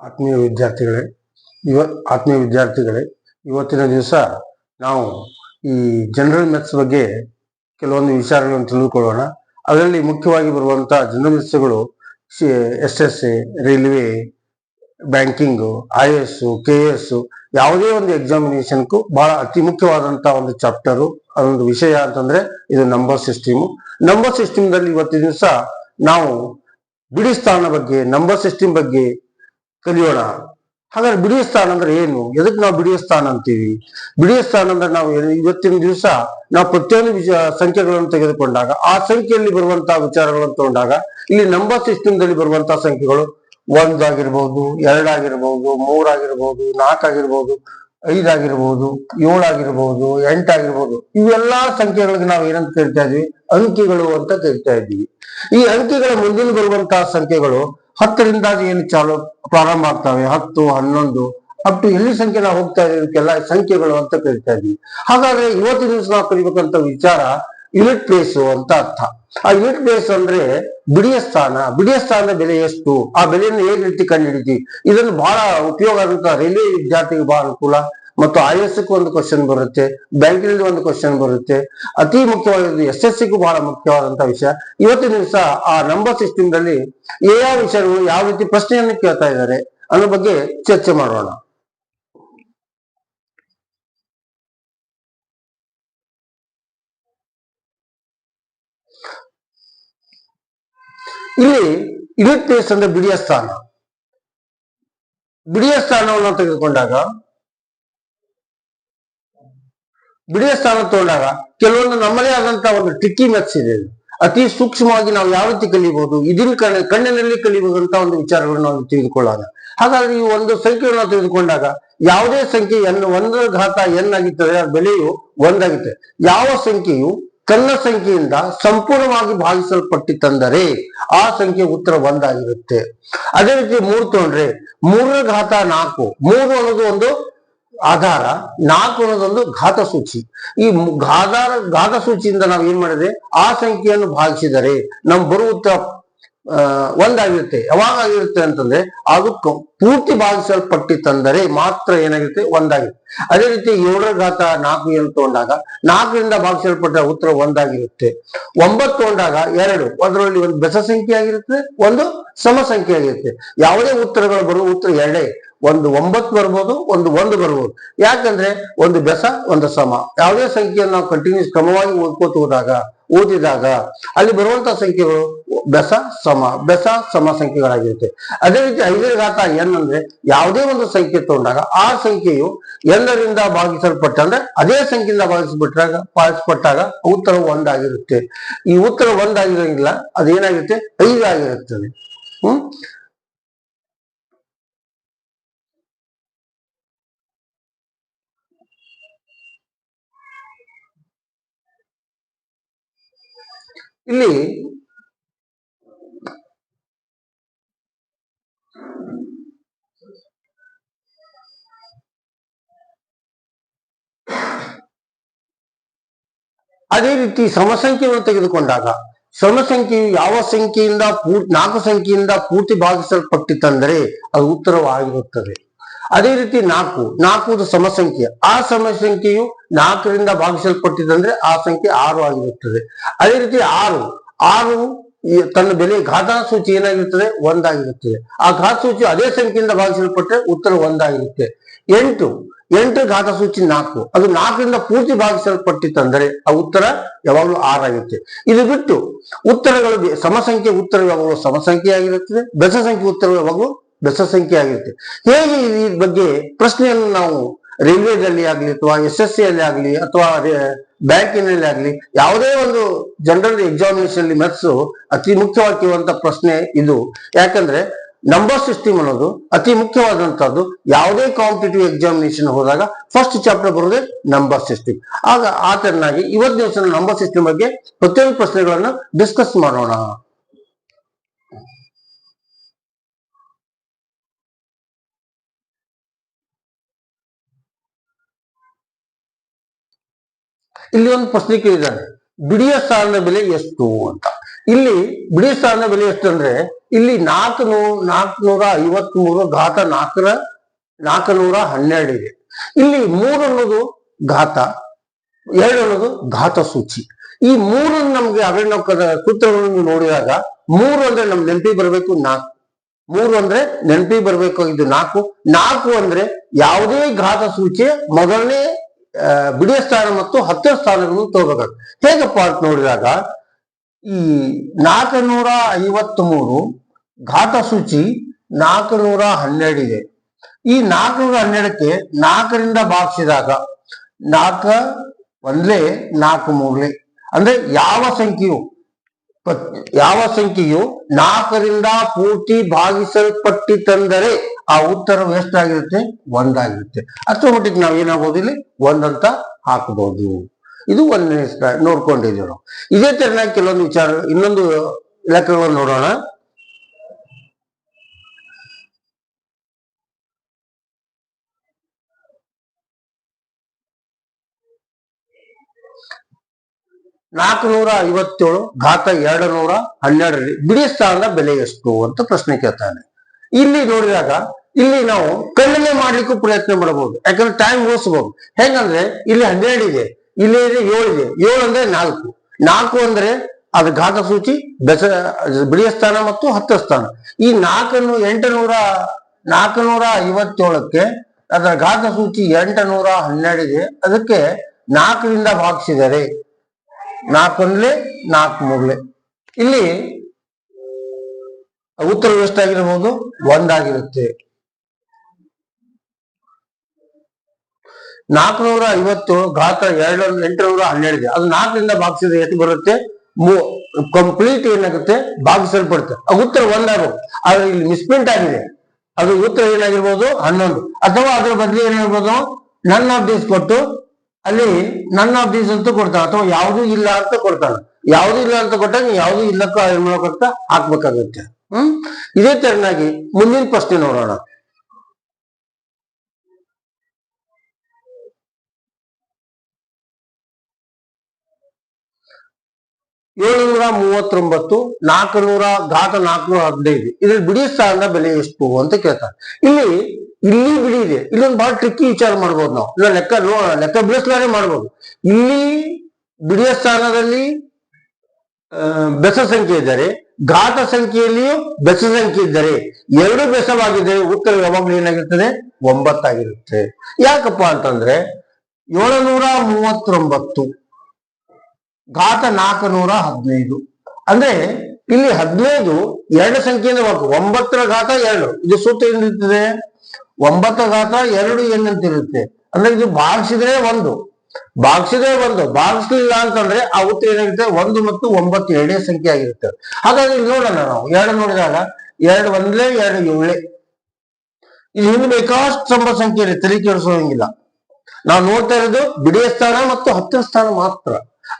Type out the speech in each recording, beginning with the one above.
ಆತ್ಮೀಯ ವಿದ್ಯಾರ್ಥಿಗಳೇ, ಇವ, ಆತ್ಮೀಯ ವಿದ್ಯಾರ್ಥಿಗಳೇ, ಇವತ್ತಿನ ದಿವಸ ನಾವು ಈ ಜನರಲ್ ಮ್ಯಾಥ್ಸ್ ಬಗ್ಗೆ ಕೆಲವೊಂದು ವಿಚಾರಗಳನ್ನು ತಿಳಿದುಕೊಳ್ಳೋಣ. ಅದರಲ್ಲಿ ಮುಖ್ಯವಾಗಿ ಬರುವಂತಹ general ಮ್ಯಾಥ್ಸ್ಗಳು S S A, railway, banking, I S, K S, ಯಾವುದೇ ಒಂದು ಎಕ್ಸಾಮಿನೇಷನ್ಗೂ ಬಹಳ ಅತಿ ಮುಖ್ಯವಾದಂತಹ ಒಂದು ಚಾಪ್ಟರು ಅದೊಂದು ವಿಷಯ ಅಂತಂದ್ರೆ ಇದು ನಂಬರ್ ಸಿಸ್ಟಮ್ ನಂಬರ್ ಸಿಸ್ಟಮ್ ದಲ್ಲಿ ಇವತ್ತಿನ ದಿವಸ ನಾವು ಬಿಡಿ ಸ್ಥಾನ ಬಗ್ಗೆ ನಂಬರ್ ಸಿಸ್ಟಮ್ ಬಗ್ಗೆ ಕಲಿಯೋಣ. ಹಾಗಾದ್ರೆ ಬಿಡಿಯ ಸ್ಥಾನ ಅಂದ್ರೆ ಏನು? ಎದಕ್ ನಾವು ಬಿಡಿಯ ಸ್ಥಾನ ಅಂತೀವಿ? ಬಿಡಿಯ ಸ್ಥಾನ ಅಂದ್ರೆ ನಾವು ಇವತ್ತಿನ ದಿವಸ ನಾವು ಪ್ರತಿಯೊಂದು ವಿಷಯ ಸಂಖ್ಯೆಗಳನ್ನು ತೆಗೆದುಕೊಂಡಾಗ, ಆ ಸಂಖ್ಯೆಯಲ್ಲಿ ಬರುವಂತಹ ವಿಚಾರಗಳನ್ನು ತಗೊಂಡಾಗ, ಇಲ್ಲಿ ನಂಬರ್ ಸಿಸ್ಟಮ್ ದಲ್ಲಿ ಬರುವಂತಹ ಸಂಖ್ಯೆಗಳು ಒಂದಾಗಿರ್ಬಹುದು ಎರಡಾಗಿರ್ಬಹುದು ಮೂರಾಗಿರ್ಬಹುದು ನಾಲ್ಕಾಗಿರ್ಬಹುದು ಐದಾಗಿರ್ಬಹುದು ಏಳಾಗಿರ್ಬಹುದು ಎಂಟಾಗಿರ್ಬಹುದು ಇವೆಲ್ಲಾ ಸಂಖ್ಯೆಗಳಿಗೆ ನಾವು ಏನಂತ ಕರಿತಾ ಇದ್ವಿ? ಅಂಕಿಗಳು ಅಂತ ಕರಿತಾ ಇದ್ವಿ. ಈ ಅಂಕಿಗಳ ಮುಂದಿನ ಬರುವಂತಹ ಸಂಖ್ಯೆಗಳು ಹತ್ತರಿಂದ ಏನು ಚಾಲು ಪ್ರಾರಂಭ ಆಗ್ತವೆ? ಹತ್ತು, ಹನ್ನೊಂದು ಅಪ್ ಟು ಎಲ್ಲಿ ಸಂಖ್ಯೆ ನಾವು ಹೋಗ್ತಾ ಇದಕ್ಕೆಲ್ಲ ಸಂಖ್ಯೆಗಳು ಅಂತ ಕರಿತಾ ಇದ್ವಿ ಹಾಗಾದ್ರೆ ಇವತ್ತಿನ ದಿವಸ ನಾವು ಕಲಿಬೇಕಂತ ವಿಚಾರ ಯುನಿಟ್ ಪ್ಲೇಸ್ ಅಂತ ಅರ್ಥ. ಆ ಯುನಿಟ್ ಪ್ಲೇಸ್ ಅಂದ್ರೆ ಬಿಡಿಯ ಸ್ಥಾನ. ಬಿಡಿಯ ಸ್ಥಾನದ ಬೆಲೆ ಎಷ್ಟು? ಆ ಬೆಲೆಯನ್ನು ಹೇಗೆ ರೀತಿ ಕಂಡುಹಿಡಿತೀವಿ ಇದನ್ನು ಬಹಳ ಉಪಯೋಗ ಆಗುತ್ತ ರೈಲ್ವೆ ವಿದ್ಯಾರ್ಥಿಗೆ ಬಹಳ ಅನುಕೂಲ. ಮತ್ತು ಐ ಎಸ್ ಒಂದು ಕ್ವಶನ್ ಬರುತ್ತೆ, ಬ್ಯಾಂಕಿನಲ್ಲಿ ಒಂದು ಕ್ವಶನ್ ಬರುತ್ತೆ. ಅತಿ ಮುಖ್ಯವಾದದ್ದು ಎಸ್ ಎಸ್ ಸಿಗೂ ಬಹಳ ಮುಖ್ಯವಾದಂತಹ ವಿಷಯ. ಇವತ್ತಿನ ದಿವಸ ಆ ನಂಬರ್ ಸಿಸ್ಟಮ್ ದಲ್ಲಿ ಯಾವ ವಿಷಯಗಳು ಯಾವ ರೀತಿ ಪ್ರಶ್ನೆಯನ್ನು ಕೇಳ್ತಾ ಇದ್ದಾರೆ ಅನ್ನೋ ಬಗ್ಗೆ ಚರ್ಚೆ ಮಾಡೋಣ. ಇಲ್ಲಿ ಯೂನಿಟ್ ಪ್ಲೇಸ್ ಅಂದ್ರೆ ಬಿಡಿಯ ಸ್ಥಾನ. ಬಿಡಿಯ ಸ್ಥಾನವನ್ನು ತೆಗೆದುಕೊಂಡಾಗ ಬಿಡಿಯ ಸ್ಥಾನ ತಗೊಂಡಾಗ ಕೆಲವೊಂದು ನಮ್ಮದೇ ಆದಂತಹ ಒಂದು ಟ್ರಿಕ್ಕಿ ಮೆಥ್ಸ್ ಇದೆ ಅತಿ ಸೂಕ್ಷ್ಮವಾಗಿ ನಾವು ಯಾವ ರೀತಿ ಕಲಿಬಹುದು ಇದನ್ನ ಕಣ್ಣ, ಕಣ್ಣಿನಲ್ಲಿ ಕಲಿಬಹುದಂತ ಒಂದು ವಿಚಾರಗಳನ್ನು ನಾವು ತಿಳಿದುಕೊಳ್ಳೋಣ. ಹಾಗಾದ್ರೆ ಈ ಒಂದು ಸಂಖ್ಯೆಯನ್ನು ತಿಳಿದುಕೊಂಡಾಗ ಯಾವುದೇ ಸಂಖ್ಯೆ ಎನ್ ಒಂದರ ಘಾತ ಎನ್ ಆಗಿತ್ತದೆ ಆ ಬೆಲೆಯು ಒಂದಾಗುತ್ತೆ. ಯಾವ ಸಂಖ್ಯೆಯು ತನ್ನ ಸಂಖ್ಯೆಯಿಂದ ಸಂಪೂರ್ಣವಾಗಿ ಭಾಗಿಸಲ್ಪಟ್ಟಿತಂದರೆ ಆ ಸಂಖ್ಯೆ ಉತ್ತರ ಒಂದಾಗಿರುತ್ತೆ. ಅದೇ ರೀತಿ ಮೂರು ತಗೊಂಡ್ರೆ ಮೂರರ ಘಾತ ನಾಲ್ಕು. ಮೂರು ಅನ್ನೋದು ಒಂದು ಆಧಾರ ನಾಲ್ಕು ಘಾತಸೂಚಿ ಘಾತ ಸೂಚಿ. ಈ ಆಧಾರ ಘಾಧಾರ ಘಾತ ಸೂಚಿಯಿಂದ ನಾವು ಏನ್ ಮಾಡಿದ್ರೆ ಆ ಸಂಖ್ಯೆಯನ್ನು ಭಾಗಿಸಿದರೆ ನಮ್ ಬರುವ ಉತ್ತರ ಒಂದಾಗಿರುತ್ತೆ. ಯಾವಾಗ ಆಗಿರುತ್ತೆ ಅಂತಂದ್ರೆ ಅದು ಪೂರ್ತಿ ಪೂರ್ತಿ ಭಾಗಿಸಲ್ಪಟ್ಟಿತ್ತಂದರೆ ಮಾತ್ರ ಏನಾಗಿರುತ್ತೆ? ಒಂದಾಗಿರುತ್ತೆ. ಅದೇ ರೀತಿ ಏಳರ ಘಾತ ನಾಲ್ಕು ಏನು ತಗೊಂಡಾಗ, ನಾಲ್ಕರಿಂದ ಭಾಗಿಸಲ್ಪಟ್ಟ ಉತ್ತರ ಒಂದಾಗಿರುತ್ತೆ. ಒಂಬತ್ತು ತಗೊಂಡಾಗ ಎರಡು, ಅದರಲ್ಲಿ ಒಂದು ಬೆಸ ಸಂಖ್ಯೆ ಆಗಿರುತ್ತೆ, ಒಂದು ಸಮ ಸಂಖ್ಯೆ ಆಗಿರುತ್ತೆ. ಯಾವುದೇ ಉತ್ತರಗಳು ಬರುವ ಉತ್ತರ ಎರಡೇ. ಒಂದು ಒಂಬತ್ತು ಬರ್ಬೋದು, ಒಂದು ಒಂದು ಬರ್ಬೋದು. ಯಾಕಂದ್ರೆ ಒಂದು ಬೆಸ ಒಂದು ಸಮ. ಯಾವುದೇ ಸಂಖ್ಯೆಯನ್ನು ನಾವು ಕಂಟಿನ್ಯೂಸ್ ಕ್ರಮವಾಗಿ ಓದ್ಕೋತ ಹೋದಾಗ, ಓದಿದಾಗ ಅಲ್ಲಿ ಬರುವಂತಹ ಸಂಖ್ಯೆಗಳು ಬೆಸ ಸಮ ಬೆಸ ಸಮ ಸಂಖ್ಯೆಗಳಾಗಿರುತ್ತೆ. ಅದೇ ರೀತಿ ಐದರ ಘಾತ ಎನ್ ಅಂದ್ರೆ ಯಾವುದೇ ಒಂದು ಸಂಖ್ಯೆ ತಗೊಂಡಾಗ ಆ ಸಂಖ್ಯೆಯು ಎಲ್ಲರಿಂದ ಭಾಗಿಸಲ್ಪಟ್ಟ ಅಂದ್ರೆ ಅದೇ ಸಂಖ್ಯೆಯಿಂದ ಭಾಗಿಸಲ್ಪಟ್ಟಾಗ ಭಾಗಿಸ್ಪಟ್ಟಾಗ ಉತ್ತರ ಒಂದಾಗಿರುತ್ತೆ. ಈ ಉತ್ತರ ಒಂದಾಗಿರಂಗಿಲ್ಲ, ಅದೇನಾಗಿರುತ್ತೆ? ಐದಾಗಿರುತ್ತದೆ. ಹ್ಮ್? ಇಲ್ಲಿ ಅದೇ ರೀತಿ ಸಮಸಂಖ್ಯೆಯನ್ನು ತೆಗೆದುಕೊಂಡಾಗ ಸಮಸಂಖ್ಯೆಯು ಯಾವ ಸಂಖ್ಯೆಯಿಂದ ಪೂರ್ತಿ ನಾಲ್ಕು ಸಂಖ್ಯೆಯಿಂದ ಪೂರ್ತಿ ಭಾಗಿಸಲ್ಪಟ್ಟಿತ್ತಂದರೆ ಅದು ಉತ್ತರವಾಗಿರುತ್ತದೆ. ಅದೇ ರೀತಿ ನಾಲ್ಕು ನಾಲ್ಕು ಸಮಸಂಖ್ಯೆ. ಆ ಸಮಸಂಖ್ಯೆಯು ನಾಲ್ಕರಿಂದ ಭಾಗಿಸಲ್ಪಟ್ಟಿದ್ದಂದ್ರೆ ಆ ಸಂಖ್ಯೆ ಆರು ಆಗಿರುತ್ತದೆ. ಅದೇ ರೀತಿ ಆರು ಆರು ತನ್ನ ಬೆಲೆ ಘಾತ ಸೂಚಿ ಏನಾಗಿರುತ್ತದೆ? ಒಂದಾಗಿರುತ್ತದೆ. ಆ ಘಾತ ಸೂಚಿ ಅದೇ ಸಂಖ್ಯೆಯಿಂದ ಭಾಗಿಸಲ್ಪಟ್ಟರೆ ಉತ್ತರ ಒಂದಾಗಿರುತ್ತೆ. ಎಂಟು ಎಂಟು ಘಾತ ಸೂಚಿ ನಾಲ್ಕು. ಅದು ನಾಲ್ಕರಿಂದ ಪೂರ್ತಿ ಭಾಗಿಸಲ್ಪಟ್ಟಿತ್ತಂದರೆ ಆ ಉತ್ತರ ಯಾವಾಗಲೂ ಆರಾಗಿರುತ್ತೆ ಇದು ಬಿಟ್ಟು ಉತ್ತರಗಳು ಸಮಸಂಖ್ಯೆ ಉತ್ತರ ಯಾವಾಗಲೂ ಸಮಸಂಖ್ಯೆ ಆಗಿರುತ್ತದೆ ಬೆಸ ಸಂಖ್ಯೆ ಉತ್ತರ ಯಾವಾಗಲೂ ಬೆಸ ಸಂಖ್ಯೆ ಆಗಿರುತ್ತೆ ಹೇಗೆ ಈ ಬಗ್ಗೆ ಪ್ರಶ್ನೆಯನ್ನು ನಾವು ರೈಲ್ವೆದಲ್ಲಿ ಆಗ್ಲಿ ಅಥವಾ ಎಸ್ ಎಸ್ ಸಿ ಅಲ್ಲಿ ಆಗ್ಲಿ ಅಥವಾ ಬ್ಯಾಂಕಿನಲ್ಲಿ ಆಗ್ಲಿ ಯಾವುದೇ ಒಂದು ಜನರಲ್ ಎಕ್ಸಾಮಿನೇಷನ್ ಅಲ್ಲಿ ಮೆತ್ಸ್ ಅತಿ ಮುಖ್ಯವಾಗಿರುವಂತ ಪ್ರಶ್ನೆ ಇದು. ಯಾಕಂದ್ರೆ ನಂಬರ್ ಸಿಸ್ಟಮ್ ಅನ್ನೋದು ಅತಿ ಮುಖ್ಯವಾದಂತಹದ್ದು ಯಾವುದೇ ಕಾಂಪಿಟೇಟಿವ್ ಎಕ್ಸಾಮಿನೇಷನ್ ಹೋದಾಗ ಫಸ್ಟ್ ಚಾಪ್ಟರ್ ಬರೋದೇ ನಂಬರ್ ಸಿಸ್ಟಮ್. ಆಗ ಆ ತರನಾಗಿ ಇವತ್ತು ದಿವಸ ನಂಬರ್ ಸಿಸ್ಟಮ್ ಬಗ್ಗೆ ಪ್ರತಿಯೊಂದು ಪ್ರಶ್ನೆಗಳನ್ನು ಡಿಸ್ಕಸ್ ಮಾಡೋಣ. ಇಲ್ಲಿ ಒಂದು ಪ್ರಶ್ನೆ ಕೇಳಿದ್ದಾರೆ ಬಿಡಿಯ ಸಾಲದ ಬೆಲೆ ಎಷ್ಟು ಅಂತ. ಇಲ್ಲಿ ಬಿಡಿಯ ಸಾಲದ ಬೆಲೆ ಎಷ್ಟು ಅಂದ್ರೆ, ಇಲ್ಲಿ ನಾಲ್ಕು ನೂ ನಾಲ್ಕುನೂರ ಐವತ್ ಮೂರು ಘಾತ ನಾಲ್ಕರ, ನಾಲ್ಕುನೂರ ಹನ್ನೆರಡು ಇದೆ. ಇಲ್ಲಿ ಮೂರು ಅನ್ನೋದು ಘಾತ, ಎರಡು ಅನ್ನೋದು ಘಾತ ಸೂಚಿ. ಈ ಮೂರನ್ನು ನಮ್ಗೆ ಅರಣ್ಯ ಸೂತ್ರಗಳನ್ನು ನೋಡಿದಾಗ ಮೂರು ಅಂದ್ರೆ ನಮ್ ನೆನಪಿ ಬರಬೇಕು ನಾಲ್ಕು. ಮೂರು ಅಂದ್ರೆ ನೆನಪಿ ಬರಬೇಕು ಇದು ನಾಲ್ಕು. ನಾಲ್ಕು ಅಂದ್ರೆ ಯಾವುದೇ ಘಾತ ಸೂಚಿ ಮೊದಲನೇ ಆ, ಬಿಡಿಯ ಸ್ಥಾನ ಮತ್ತು ಹತ್ತಿರ ಸ್ಥಾನಗಳನ್ನು ತಗೋಬೇಕಾಗ್ತದೆ ಹೇಗಪ್ಪ ಅಂತ ನೋಡಿದಾಗ ಈ ನಾಲ್ಕನೂರ ಐವತ್ತ್ ಮೂರು ಘಾತ ಸೂಚಿ ನಾಲ್ಕನೂರ ಹನ್ನೆರಡು ಇದೆ. ಈ ನಾಲ್ಕನೂರ ಹನ್ನೆರಡಕ್ಕೆ ನಾಲ್ಕರಿಂದ ಭಾಗಿಸಿದಾಗ ನಾಲ್ಕ ಒಂದ್ಲೆ ನಾಲ್ಕು ಮೂರ್ಲೆ. ಅಂದ್ರೆ ಯಾವ ಸಂಖ್ಯೆಯು? ಯಾವ ಸಂಖ್ಯೆಯು ನಾಲ್ಕರಿಂದ ಪೂರ್ತಿ ಭಾಗಿಸಲ್ಪಟ್ಟಿತೆಂದರೆ ಆ ಉತ್ತರ ಎಷ್ಟಾಗಿರುತ್ತೆ ಒಂದಾಗಿರುತ್ತೆ. ಅಷ್ಟರ ಮಟ್ಟಿಗೆ ನಾವು ಏನಾಗ್ಬೋದು ಇಲ್ಲಿ ಒಂದಂತ ಹಾಕಬಹುದು ಇದು ಒಂದನೇ ನೋಡ್ಕೊಂಡಿದ್ದೀವಿ ನಾವು ಇದೇ ತರನಾಗಿ ಕೆಲವೊಂದು ವಿಚಾರ ಇನ್ನೊಂದು ಲೆಕ್ಕಗಳನ್ನು ನೋಡೋಣ. ನಾಲ್ಕುನೂರ ಐವತ್ತೇಳು ಘಾತ ಎರಡು ನೂರ ಹನ್ನೆರಡರಲ್ಲಿ ಬಿಡಿ ಸ್ಥಾನದ ಬೆಲೆ ಎಷ್ಟು ಅಂತ ಪ್ರಶ್ನೆ ಕೇಳ್ತಾನೆ. ಇಲ್ಲಿ ನೋಡಿದಾಗ ಇಲ್ಲಿ ನಾವು ಕಡಿಮೆ ಮಾಡ್ಲಿಕ್ಕೂ ಪ್ರಯತ್ನ ಮಾಡಬಹುದು. ಯಾಕಂದ್ರೆ ಟೈಮ್ ಉಳಿಸಬಹುದು ಹೆಂಗಂದ್ರೆ ಇಲ್ಲಿ ಹನ್ನೆರಡು ಇದೆ, ಇಲ್ಲಿ ಇದೆ, ಏಳು ಇದೆ. ಏಳು ಅಂದ್ರೆ ನಾಲ್ಕು. ನಾಲ್ಕು ಅಂದ್ರೆ ಅದು ಘಾತ ಸೂಚಿ ಬೆಸ ಬಿಡಿಯ ಸ್ಥಾನ ಮತ್ತು ಹತ್ತ ಸ್ಥಾನ. ಈ ನಾಲ್ಕನ್ನು ಎಂಟು ನೂರ ನಾಲ್ಕು ನೂರ ಐವತ್ತೇಳಕ್ಕೆ ಅದರ ಘಾತ ಸೂಚಿ ಎಂಟು ನೂರ ಹನ್ನೆರಡು ಇದೆ ಅದಕ್ಕೆ ನಾಲ್ಕರಿಂದ ಭಾಗಿಸಿದರೆ ನಾಲ್ಕೊಂದ್ಲೆ ನಾಲ್ಕು ಮೂರ್ಲೆ ಇಲ್ಲಿ ಉತ್ತರ ಆಗಿರ್ಬೋದು ಒಂದಾಗಿರುತ್ತೆ ನಾಲ್ಕುನೂರ ಐವತ್ತು ಘಾತ ಎರಡು ಎಂಟುನೂರ ಹನ್ನೆರಡು ಅದು ನಾಲ್ಕರಿಂದ ಭಾಗಿಸಿದ್ರೆ ಎಷ್ಟು ಬರುತ್ತೆ? ಕಂಪ್ಲೀಟ್ ಏನಾಗುತ್ತೆ? ಭಾಗಿಸಲ್ಪಡುತ್ತೆ. ಉತ್ತರ ಒಂದಾಗಬಹುದು ಆದ್ರೆ ಇಲ್ಲಿ ಮಿಸ್ಪ್ರಿಂಟ್ ಆಗಿದೆ. ಅದು ಉತ್ತರ ಏನಾಗಿರ್ಬೋದು? ಹನ್ನೊಂದು. ಅಥವಾ ಅದ್ರ ಬದಲು ಏನಾಗಿರ್ಬೋದು ನನ್ ಆಫ್ ದೀಸ್ ಕೊಟ್ಟು ಅಲ್ಲಿ ನನ್ ಆಫ್ ದೀಸ್ ಅಂತ ಕೊಡ್ತಾನೆ ಅಥವಾ ಯಾವ್ದು ಇಲ್ಲ ಅಂತ ಕೊಡ್ತಾನೆ ಯಾವ್ದು ಇಲ್ಲ ಅಂತ ಕೊಟ್ಟಾಗ ಯಾವ್ದು ಇಲ್ಲಕ್ಕ ಏನ್ ಮಾಡ್ಬೇಕಂತ ಹಾಕ್ಬೇಕಾಗುತ್ತೆ. ಹ್ಮ್? ಇದೇ ತೆರನಾಗಿ ಮುಂದಿನ ಪ್ರಶ್ನೆ ನೋಡೋಣ. ಏಳುನೂರ ಮೂವತ್ತೊಂಬತ್ತು, ನಾಲ್ಕುನೂರ ಘಾತ ನಾಲ್ಕುನೂರ ಹದಿನೈದು. ಇದ್ರಲ್ಲಿ ಬಿಡಿ ಸ್ಥಾನದ ಬೆಲೆ ಎಷ್ಟು ಅಂತ ಕೇಳ್ತಾರೆ. ಇಲ್ಲಿ ಇಲ್ಲಿ ಬಿಡಿ ಇದೆ ಇಲ್ಲೊಂದು ಬಹಳ ಟ್ರಿಕ್ಕಿ ವಿಚಾರ ಮಾಡ್ಬೋದು ನಾವು. ಇಲ್ಲ ಲೆಕ್ಕ ಲೆಕ್ಕ ಬಿಡಿಸ್ಲಾರೆ ಮಾಡ್ಬೋದು. ಇಲ್ಲಿ ಬಿಡಿಯ ಸ್ಥಾನದಲ್ಲಿ ಬೆಸ ಸಂಖ್ಯೆ ಇದ್ದರೆ. ಘಾತ ಸಂಖ್ಯೆಯಲ್ಲಿಯೂ ಬೆಸ ಸಂಖ್ಯೆ ಇದ್ದರೆ ಎರಡು ಬೆಸವಾಗಿದ್ದರೆ ಉತ್ತರ ಯಾವಾಗಲೂ ಏನಾಗಿರ್ತದೆ? ಒಂಬತ್ತಾಗಿರುತ್ತೆ. ಯಾಕಪ್ಪ ಅಂತಂದ್ರೆ ಏಳುನೂರ ಮೂವತ್ತೊಂಬತ್ತು, ಘಾತ ನಾಲ್ಕನೂರ ಹದಿನೈದು. ಅಂದ್ರೆ ಇಲ್ಲಿ ಹದಿನೈದು ಎರಡು ಸಂಖ್ಯೆಯಿಂದ ಒಂಬತ್ತರ ಘಾತ ಎರಡು. ಇದು ಸೂತ್ರ ಏನಿರ್ತದೆ ಒಂಬತ್ತರ ಘಾತ ಎರಡು ಇರುತ್ತೆ ಅಂದ್ರೆ ಇದು ಭಾಗಿಸಿದ್ರೆ ಒಂದು. ಭಾಗಿಸಿದ್ರೆ ಒಂದು. ಭಾಗಿಸ್ಲಿಲ್ಲ ಅಂತಂದ್ರೆ ಆ ಉತ್ತರ ಏನಾಗುತ್ತೆ? ಒಂದು ಮತ್ತು ಒಂಬತ್ತು ಎರಡೇ ಸಂಖ್ಯೆ ಆಗಿರುತ್ತೆ. ಹಾಗಾಗಿ ನೋಡೋಣ ನಾವು. ಎರಡು ನೋಡಿದಾಗ ಎರಡು ಒಂದ್ಲೆ, ಎರಡು ಏಳೆ. ಇದು ಹಿಂದೆ ಬೇಕಾಷ್ಟು ಸಂಭ ಸಂಖ್ಯೆ ಇದೆ. ತಲೆ ಕೆಡಿಸೋಂಗಿಲ್ಲ ನಾವು ನೋಡ್ತಾ ಇರೋದು ಬಿಡಿಯ ಸ್ಥಾನ ಮತ್ತು ಹತ್ತಿರ ಸ್ಥಾನ ಮಾತ್ರ.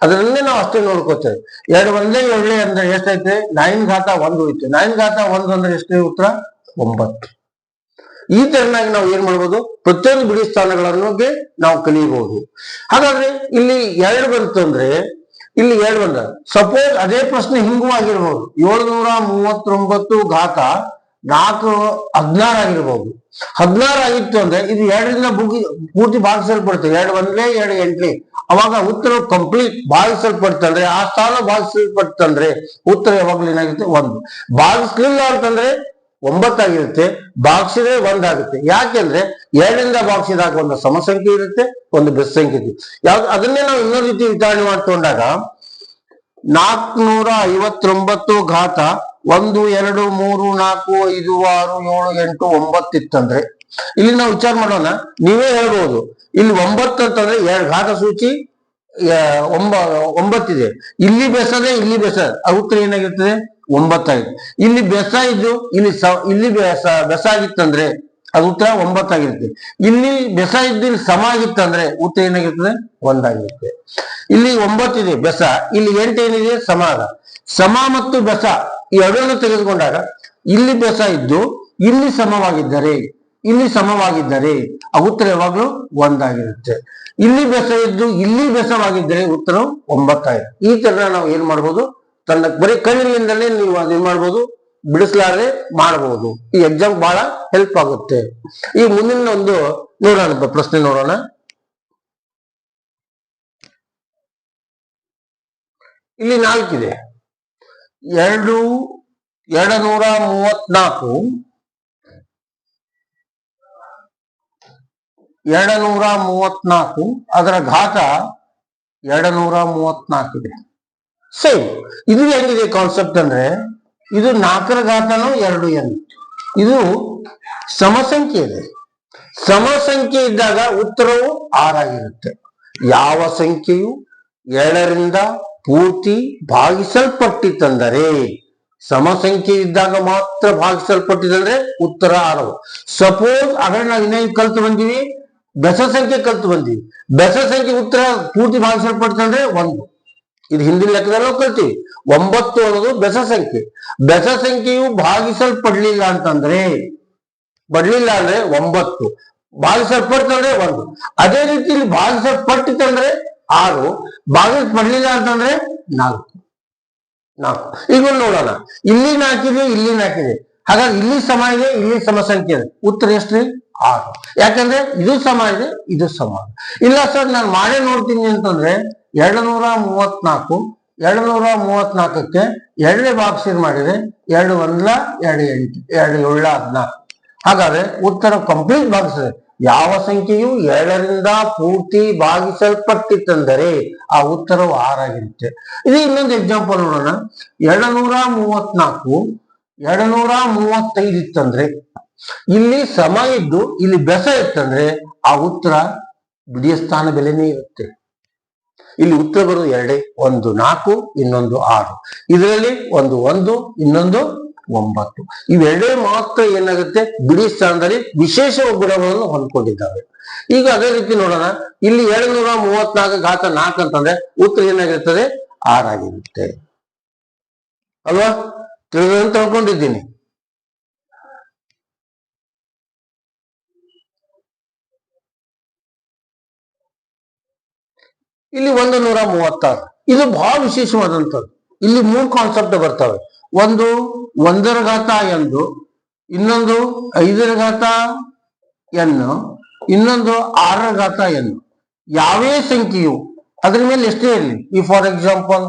ಅದರಲ್ಲೇ ನಾವು ಅಷ್ಟೇ ನೋಡ್ಕೋತೇವೆ. ಎರಡು ಒಂದೇ ಏಳೇ ಅಂದ್ರೆ ಎಷ್ಟೈತೆ ನೈನ್ ಘಾತ ಒಂದು ಹೋಯ್ತು. ನೈನ್ ಘಾತ ಒಂದು ಅಂದ್ರೆ ಎಷ್ಟೇ ಉತ್ತರ? ಒಂಬತ್ತು. ಈ ತರನಾಗಿ ನಾವು ಏನ್ ಮಾಡ್ಬೋದು? ಪ್ರತಿಯೊಂದು ಬಿಡಿ ಸ್ಥಾನಗಳನ್ನು ನಾವು ಕಲಿಯಬಹುದು. ಹಾಗಾದ್ರೆ ಇಲ್ಲಿ ಎರಡು ಬಂತು ಅಂದ್ರೆ, ಇಲ್ಲಿ ಎರಡು ಬಂದ. ಸಪೋಸ್ ಅದೇ ಪ್ರಶ್ನೆ ಹಿಂಗೂ ಆಗಿರ್ಬೋದು. ಏಳ್ನೂರ ಮೂವತ್ತೊಂಬತ್ತು ಘಾತ ನಾಲ್ಕು ಹದಿನಾರು ಆಗಿರ್ಬೋದು. ಹದಿನಾರು ಆಗಿತ್ತು ಅಂದ್ರೆ ಇದು ಎರಡರಿಂದ ಬುಗಿ ಪೂರ್ತಿ ಭಾಗಿಸಲ್ಪಡ್ತದೆ ಎರಡು ಬಂದ್ರೆ ಎರಡು ಎಂಟ್ಲಿ. ಅವಾಗ ಉತ್ತರ ಕಂಪ್ಲೀಟ್ ಭಾಗಿಸಲ್ಪಡ್ತಂದ್ರೆ ಆ ಸ್ಥಾನ ಭಾಗಿಸಲ್ಪಡ್ತಂದ್ರೆ ಉತ್ತರ ಯಾವಾಗ್ಲೂ ಏನಾಗುತ್ತೆ? ಒಂದು. ಭಾಗಿಸ್ಲಿಲ್ಲ ಅಂತಂದ್ರೆ ಒಂಬತ್ತಾಗಿರುತ್ತೆ. ಭಾಗಿಸಿದ್ರೆ ಒಂದಾಗುತ್ತೆ. ಯಾಕೆಂದ್ರೆ ಎರಡರಿಂದ ಬಾಕ್ಸಿದಾಗ ಒಂದು ಸಮಸಂಖ್ಯೆ ಇರುತ್ತೆ, ಒಂದು ಬೆಸ್ ಸಂಖ್ಯೆ ಇರುತ್ತೆ. ಯಾವ್ದು, ಅದನ್ನೇ ನಾವು ಇನ್ನೊಂದು ರೀತಿ ವಿಚಾರಣೆ ಮಾಡ್ಕೊಂಡಾಗ ನಾಲ್ಕುನೂರ ಐವತ್ತೊಂಬತ್ತು ಘಾತ ಒಂದು, ಎರಡು, ಮೂರು, ನಾಲ್ಕು, ಐದು, ಆರು, ಏಳು, ಎಂಟು, ಒಂಬತ್ತು ಇತ್ತಂದ್ರೆ, ಇಲ್ಲಿ ನಾವು ವಿಚಾರ ಮಾಡೋಣ. ನೀವೇ ಹೇಳ್ಬೋದು. ಇಲ್ಲಿ ಒಂಬತ್ತು ಅಂತಂದ್ರೆ ಎರಡು ಘಾತ ಸೂಚಿ ಒಂಬ, ಒಂಬತ್ತಿದೆ. ಇಲ್ಲಿ ಬೆಸದೆ ಇಲ್ಲಿ ಬೆಸ ಆ ಉತ್ತರ ಏನಾಗಿರ್ತದೆ? ಒಂಬತ್ತಾಗಿದೆ. ಇಲ್ಲಿ ಬೆಸ ಇದ್ದು, ಇಲ್ಲಿ ಸ, ಇಲ್ಲಿ ಬೆಸ ಬೆಸ ಆಗಿತ್ತಂದ್ರೆ ಅದು ಉತ್ತರ ಒಂಬತ್ತಾಗಿರುತ್ತೆ. ಇಲ್ಲಿ ಬೆಸ ಇದ್ದು, ಇಲ್ಲಿ ಸಮ ಆಗಿತ್ತಂದ್ರೆ ಉತ್ತರ ಏನಾಗಿರ್ತದೆ? ಒಂದಾಗಿರುತ್ತೆ. ಇಲ್ಲಿ ಒಂಬತ್ತಿದೆ ಬೆಸ, ಇಲ್ಲಿ ಎಂಟು ಏನಿದೆ? ಸಮ ಅದ ಸಮ ಮತ್ತು ಬೆಸ, ಈ ಎರಡನ್ನು ತೆಗೆದುಕೊಂಡಾಗ, ಇಲ್ಲಿ ಬೆಸ ಇದ್ದು, ಇಲ್ಲಿ ಸಮವಾಗಿದ್ದರೆ ಇಲ್ಲಿ ಸಮವಾಗಿದ್ದರೆ, ಆ ಉತ್ತರ ಯಾವಾಗಲೂ ಒಂದಾಗಿರುತ್ತೆ. ಇಲ್ಲಿ ಬೆಸ ಇದ್ದು, ಇಲ್ಲಿ ಬೆಸವಾಗಿದ್ದರೆ ಉತ್ತರ ಒಂಬತ್ತಾಗಿದೆ. ಈ ತರ ನಾವು ಏನ್ ಮಾಡ್ಬೋದು? ತನ್ನ ಬರೀ ಕಣ್ಣಿನಿಂದಲೇ ನೀವು ಅದೇನ್ ಮಾಡ್ಬೋದು, ಬಿಡಿಸಲಾರದೆ ಮಾಡಬಹುದು ಈ ಎಕ್ಸಾಮ್ ಬಹಳ ಹೆಲ್ಪ್ ಆಗುತ್ತೆ. ಈ ಮುಂದಿನ ಒಂದು ನೋಡೋಣ ಪ್ರಶ್ನೆ ನೋಡೋಣ. ಇಲ್ಲಿ ನಾಲ್ಕಿದೆ. ಎರಡು ಎರಡ ನೂರ ಮೂವತ್ನಾಲ್ಕು ಎರಡ ನೂರ ಮೂವತ್ನಾಲ್ಕು ಅದರ ಘಾತ ಎರಡ ನೂರ ಮೂವತ್ನಾಲ್ಕು ಇದೆ ಸೇಮ್ ಇದು ಹೆಂಗಿದೆ ಕಾನ್ಸೆಪ್ಟ್ ಅಂದ್ರೆ? ಇದು ನಾಲ್ಕರ ಘಾತನೂ ಎರಡು ಎನ್. ಇದು ಸಮಸಂಖ್ಯೆ ಇದೆ. ಸಮಸಂಖ್ಯೆ ಇದ್ದಾಗ ಉತ್ತರವು ಆರಾಗಿರುತ್ತೆ ಯಾವ ಸಂಖ್ಯೆಯು? ಎರಡರಿಂದ ಪೂರ್ತಿ ಭಾಗಿಸಲ್ಪಟ್ಟಿತಂದರೆ ಸಮಸಂಖ್ಯೆ ಇದ್ದಾಗ ಮಾತ್ರ ಭಾಗಿಸಲ್ಪಟ್ಟಿದಂದ್ರೆ ಉತ್ತರ ಆರವು. ಸಪೋಸ್ ಅದ್ರ ನಾವು ಇನ್ನೇನು ಕಲ್ತು ಬಂದೀವಿ, ಬೆಸ ಸಂಖ್ಯೆ ಕಲ್ತು ಬಂದೀವಿ. ಬೆಸ ಸಂಖ್ಯೆ ಉತ್ತರ ಪೂರ್ತಿ ಭಾಗಿಸಲ್ಪಟ್ಟಿತಂದ್ರೆ ಒಂದು. ಇದು ಹಿಂದಿನ ಲೆಕ್ಕದಲ್ಲಿ ಕಲ್ತೀವಿ. ಒಂಬತ್ತು ಅನ್ನೋದು ಬೆಸ ಸಂಖ್ಯೆ. ಬೆಸ ಸಂಖ್ಯೆಯು ಭಾಗಿಸಲ್ಪಡ್ಲಿಲ್ಲ ಅಂತಂದ್ರೆ ಬಡ್ಲಿಲ್ಲ ಅಂದ್ರೆ ಒಂಬತ್ತು. ಭಾಗಿಸಲ್ಪಡ್ತಂದ್ರೆ ಒಂದು. ಅದೇ ರೀತಿ ಇಲ್ಲಿ ಭಾಗಿಸಲ್ಪಟ್ಟಿತಂದ್ರೆ ಆರು. ಭಾಗಿಸಲ್ಪಡ್ಲಿಲ್ಲ ಅಂತಂದ್ರೆ ನಾಲ್ಕು. ನಾಲ್ಕು. ಈಗ ನೋಡೋಣ. ಇಲ್ಲಿ ನಾಲ್ಕಿದೆ ಇಲ್ಲಿ ನಾಲ್ಕಿದೆ ಹಾಗಾಗಿ ಇಲ್ಲಿ ಸಮ ಇದೆ, ಇಲ್ಲಿ ಸಮ ಸಂಖ್ಯೆ ಇದೆ. ಉತ್ತರ ಎಷ್ಟ್ರಿ? ಆರು. ಯಾಕಂದ್ರೆ ಇದು ಸಮ ಇದೆ, ಇದು ಸಮ. ಇಲ್ಲ ಸರ್, ನಾನು ಮಾಡೇ ನೋಡ್ತೀನಿ ಅಂತಂದ್ರೆ ಎರಡು ನೂರ ಮೂವತ್ನಾಲ್ಕು ಎರಡುನೂರ ಮೂವತ್ನಾಲ್ಕಕ್ಕೆ ಎರಡು ಭಾಗಿಸಿ ಮಾಡಿದ್ರೆ ಎರಡು ಒಂದ್ಲ, ಎರಡು ಎಂಟು, ಎರಡು ಏಳ ಹದಿನಾಲ್ಕು. ಹಾಗಾದ್ರೆ ಉತ್ತರ ಕಂಪ್ಲೀಟ್ ಭಾಗಿಸಿದೆ ಯಾವ ಸಂಖ್ಯೆಯು ಎರಡರಿಂದ ಪೂರ್ತಿ ಭಾಗಿಸಲ್ಪಟ್ಟಿತ್ತಂದರೆ ಆ ಉತ್ತರವು ಆರಾಗಿರುತ್ತೆ ಇದು ಇನ್ನೊಂದು ಎಕ್ಸಾಂಪಲ್ ನೋಡೋಣ. ಎರಡು ನೂರ ಮೂವತ್ನಾಲ್ಕು ಎರಡು ನೂರ ಮೂವತ್ತೈದು ಇತ್ತಂದ್ರೆ ಇಲ್ಲಿ ಸಮ ಇದ್ದು, ಇಲ್ಲಿ ಬೆಸ ಇತ್ತಂದ್ರೆ ಆ ಉತ್ತರ ಬಿಡಿಯ ಸ್ಥಾನ ಬೆಲೆನೇ ಇರುತ್ತೆ. ಇಲ್ಲಿ ಉತ್ತರ ಬರೋದು ಎರಡೇ, ಒಂದು ನಾಲ್ಕು, ಇನ್ನೊಂದು ಆರು. ಇದರಲ್ಲಿ ಒಂದು ಒಂದು, ಇನ್ನೊಂದು ಒಂಬತ್ತು. ಇವೆರಡೇ ಮಾತ್ರ ಏನಾಗುತ್ತೆ? ಬಿಡಿ ಸ್ಥಾನದಲ್ಲಿ ವಿಶೇಷ ಗುಣಗಳನ್ನು ಹೊಂದ್ಕೊಂಡಿದ್ದಾವೆ. ಈಗ ಅದೇ ರೀತಿ ನೋಡೋಣ. ಇಲ್ಲಿ ಎರಡು ನೂರ ಮೂವತ್ನಾಲ್ಕು ಘಾತ ನಾಲ್ಕು ಅಂತಂದ್ರೆ ಉತ್ತರ ಏನಾಗಿರ್ತದೆ? ಆರಾಗಿರುತ್ತೆ ಅಲ್ವಾ? ತಿಳಿದಂತ ತಿಳ್ಕೊಂಡಿದ್ದೀನಿ. ಇಲ್ಲಿ ಒಂದು ನೂರ ಮೂವತ್ತಾರು. ಇದು ಬಹಳ ವಿಶೇಷವಾದಂಥದ್ದು. ಇಲ್ಲಿ ಮೂರು ಕಾನ್ಸೆಪ್ಟ್ ಬರ್ತವೆ. ಒಂದು ಒಂದರ ಘಾತ ಎಂದು, ಇನ್ನೊಂದು ಐದರ ಘಾತ ಎನ್ನು, ಇನ್ನೊಂದು ಆರರ ಘಾತ ಎನ್ನು. ಯಾವೇ ಸಂಖ್ಯೆಯು ಅದ್ರ ಮೇಲೆ ಎಷ್ಟೇ ಇರಲಿ. ಈ ಫಾರ್ ಎಕ್ಸಾಂಪಲ್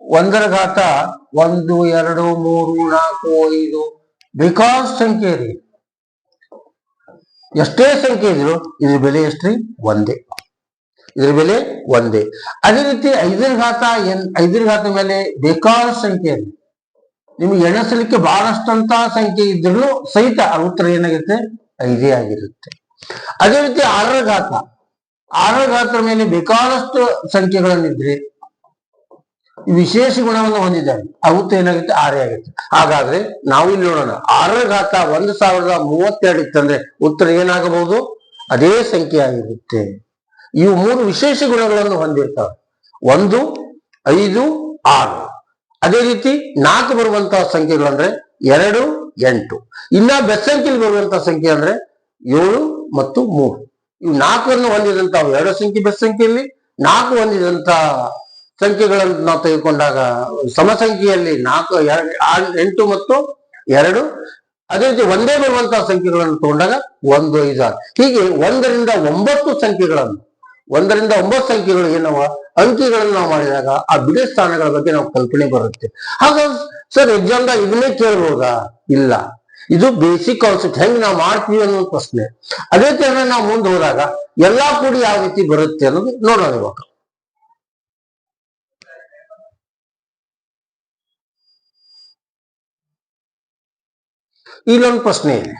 ಒಂದರ ಘಾತ ಒಂದು, ಎರಡು, ಮೂರು, ನಾಲ್ಕು, ಐದು ಬಿಕಾಸ್ ಸಂಖ್ಯೆ ಇರಲಿ. ಎಷ್ಟೇ ಸಂಖ್ಯೆ ಇದ್ರು, ಇದ್ರ ಬೆಲೆ ಎಷ್ಟ್ರಿ? ಒಂದೇ. ಇದ್ರ ಮೇಲೆ ಒಂದೇ. ಅದೇ ರೀತಿ ಐದರ ಘಾತ ಎನ್ ಐದರ ಘಾತ ಮೇಲೆ ಬೇಕಾದ ಸಂಖ್ಯೆ ನಿಮಗೆ ಎಣಿಸಲಿಕ್ಕೆ ಬಹಳಷ್ಟಂತ ಸಂಖ್ಯೆ ಇದ್ರೂ ಸಹಿತ ಉತ್ತರ ಏನಾಗುತ್ತೆ ಐದೇ ಆಗಿರುತ್ತೆ. ಅದೇ ರೀತಿ ಆರರ ಘಾತ ಆರರ ಘಾತರ ಮೇಲೆ ಬೇಕಾದಷ್ಟು ಸಂಖ್ಯೆಗಳನ್ನಿದ್ರೆ ವಿಶೇಷ ಗುಣವನ್ನು ಹೊಂದಿದ್ದಾರೆ. ಆ ಉತ್ತರ ಏನಾಗುತ್ತೆ? ಆರೇ ಆಗುತ್ತೆ ಹಾಗಾದ್ರೆ ನಾವು ಇಲ್ಲಿ ನೋಡೋಣ. ಆರರ ಘಾತ ಒಂದು ಸಾವಿರದ ಮೂವತ್ತೆರಡು ಇತ್ತಂದ್ರೆ ಉತ್ತರ ಏನಾಗಬಹುದು? ಅದೇ ಸಂಖ್ಯೆ ಆಗಿರುತ್ತೆ. ಇವು ಮೂರು ವಿಶೇಷ ಗುಣಗಳನ್ನು ಹೊಂದಿರ್ತಾವೆ. ಒಂದು, ಐದು, ಆರು. ಅದೇ ರೀತಿ ನಾಲ್ಕು ಬರುವಂತಹ ಸಂಖ್ಯೆಗಳು ಅಂದ್ರೆ ಎರಡು, ಎಂಟು. ಇನ್ನ ಬೆಸ್ಸಂಖ್ಯೆಯಲ್ಲಿ ಬರುವಂತಹ ಸಂಖ್ಯೆ ಅಂದ್ರೆ ಏಳು ಮತ್ತು ಮೂರು. ಇವು ನಾಲ್ಕನ್ನು ಹೊಂದಿದಂತಹ ಎರಡು ಸಂಖ್ಯೆ ಬೆಸ್ಸಂಖ್ಯೆಯಲ್ಲಿ ನಾಲ್ಕು ಹೊಂದಿದಂತ ಸಂಖ್ಯೆಗಳನ್ನು ನಾವು ತೆಗೆದುಕೊಂಡಾಗ ಸಮಸಂಖ್ಯೆಯಲ್ಲಿ ನಾಲ್ಕು, ಎರಡು ಎಂಟು ಮತ್ತು ಎರಡು. ಅದೇ ರೀತಿ ಒಂದೇ ಬರುವಂತಹ ಸಂಖ್ಯೆಗಳನ್ನು ತಗೊಂಡಾಗ ಒಂದು, ಐದು, ಆರು. ಹೀಗೆ ಒಂದರಿಂದ ಒಂಬತ್ತು ಸಂಖ್ಯೆಗಳನ್ನು ಒಂದರಿಂದ ಒಂಬತ್ತು ಸಂಖ್ಯೆಗಳು ಏನವ ಅಂಕಿಗಳನ್ನು ನಾವು ಮಾಡಿದಾಗ ಆ ಬಿಡಿ ಸ್ಥಾನಗಳ ಬಗ್ಗೆ ನಾವು ಕಲ್ಪನೆ ಬರುತ್ತೆ. ಹಾಗ ಸರ್ ಎಕ್ಸಾಮ್ದಾಗ ಇದನ್ನೇ ಕೇಳ್ಬೋದಾ? ಇಲ್ಲ. ಇದು ಬೇಸಿಕ್ ಕಾನ್ಸೆಪ್ಟ್. ಹೆಂಗ್ ನಾವು ಮಾಡ್ತೀವಿ ಅನ್ನೋ ಪ್ರಶ್ನೆ. ಅದೇ ತರ ನಾವು ಮುಂದೆ ಹೋದಾಗ ಎಲ್ಲಾ ಕೂಡಿ ಯಾವ ರೀತಿ ಬರುತ್ತೆ ಅನ್ನೋದು ನೋಡೋಣ ಇವಾಗ. ಇಲ್ಲೊಂದು ಪ್ರಶ್ನೆ. ಇದೆ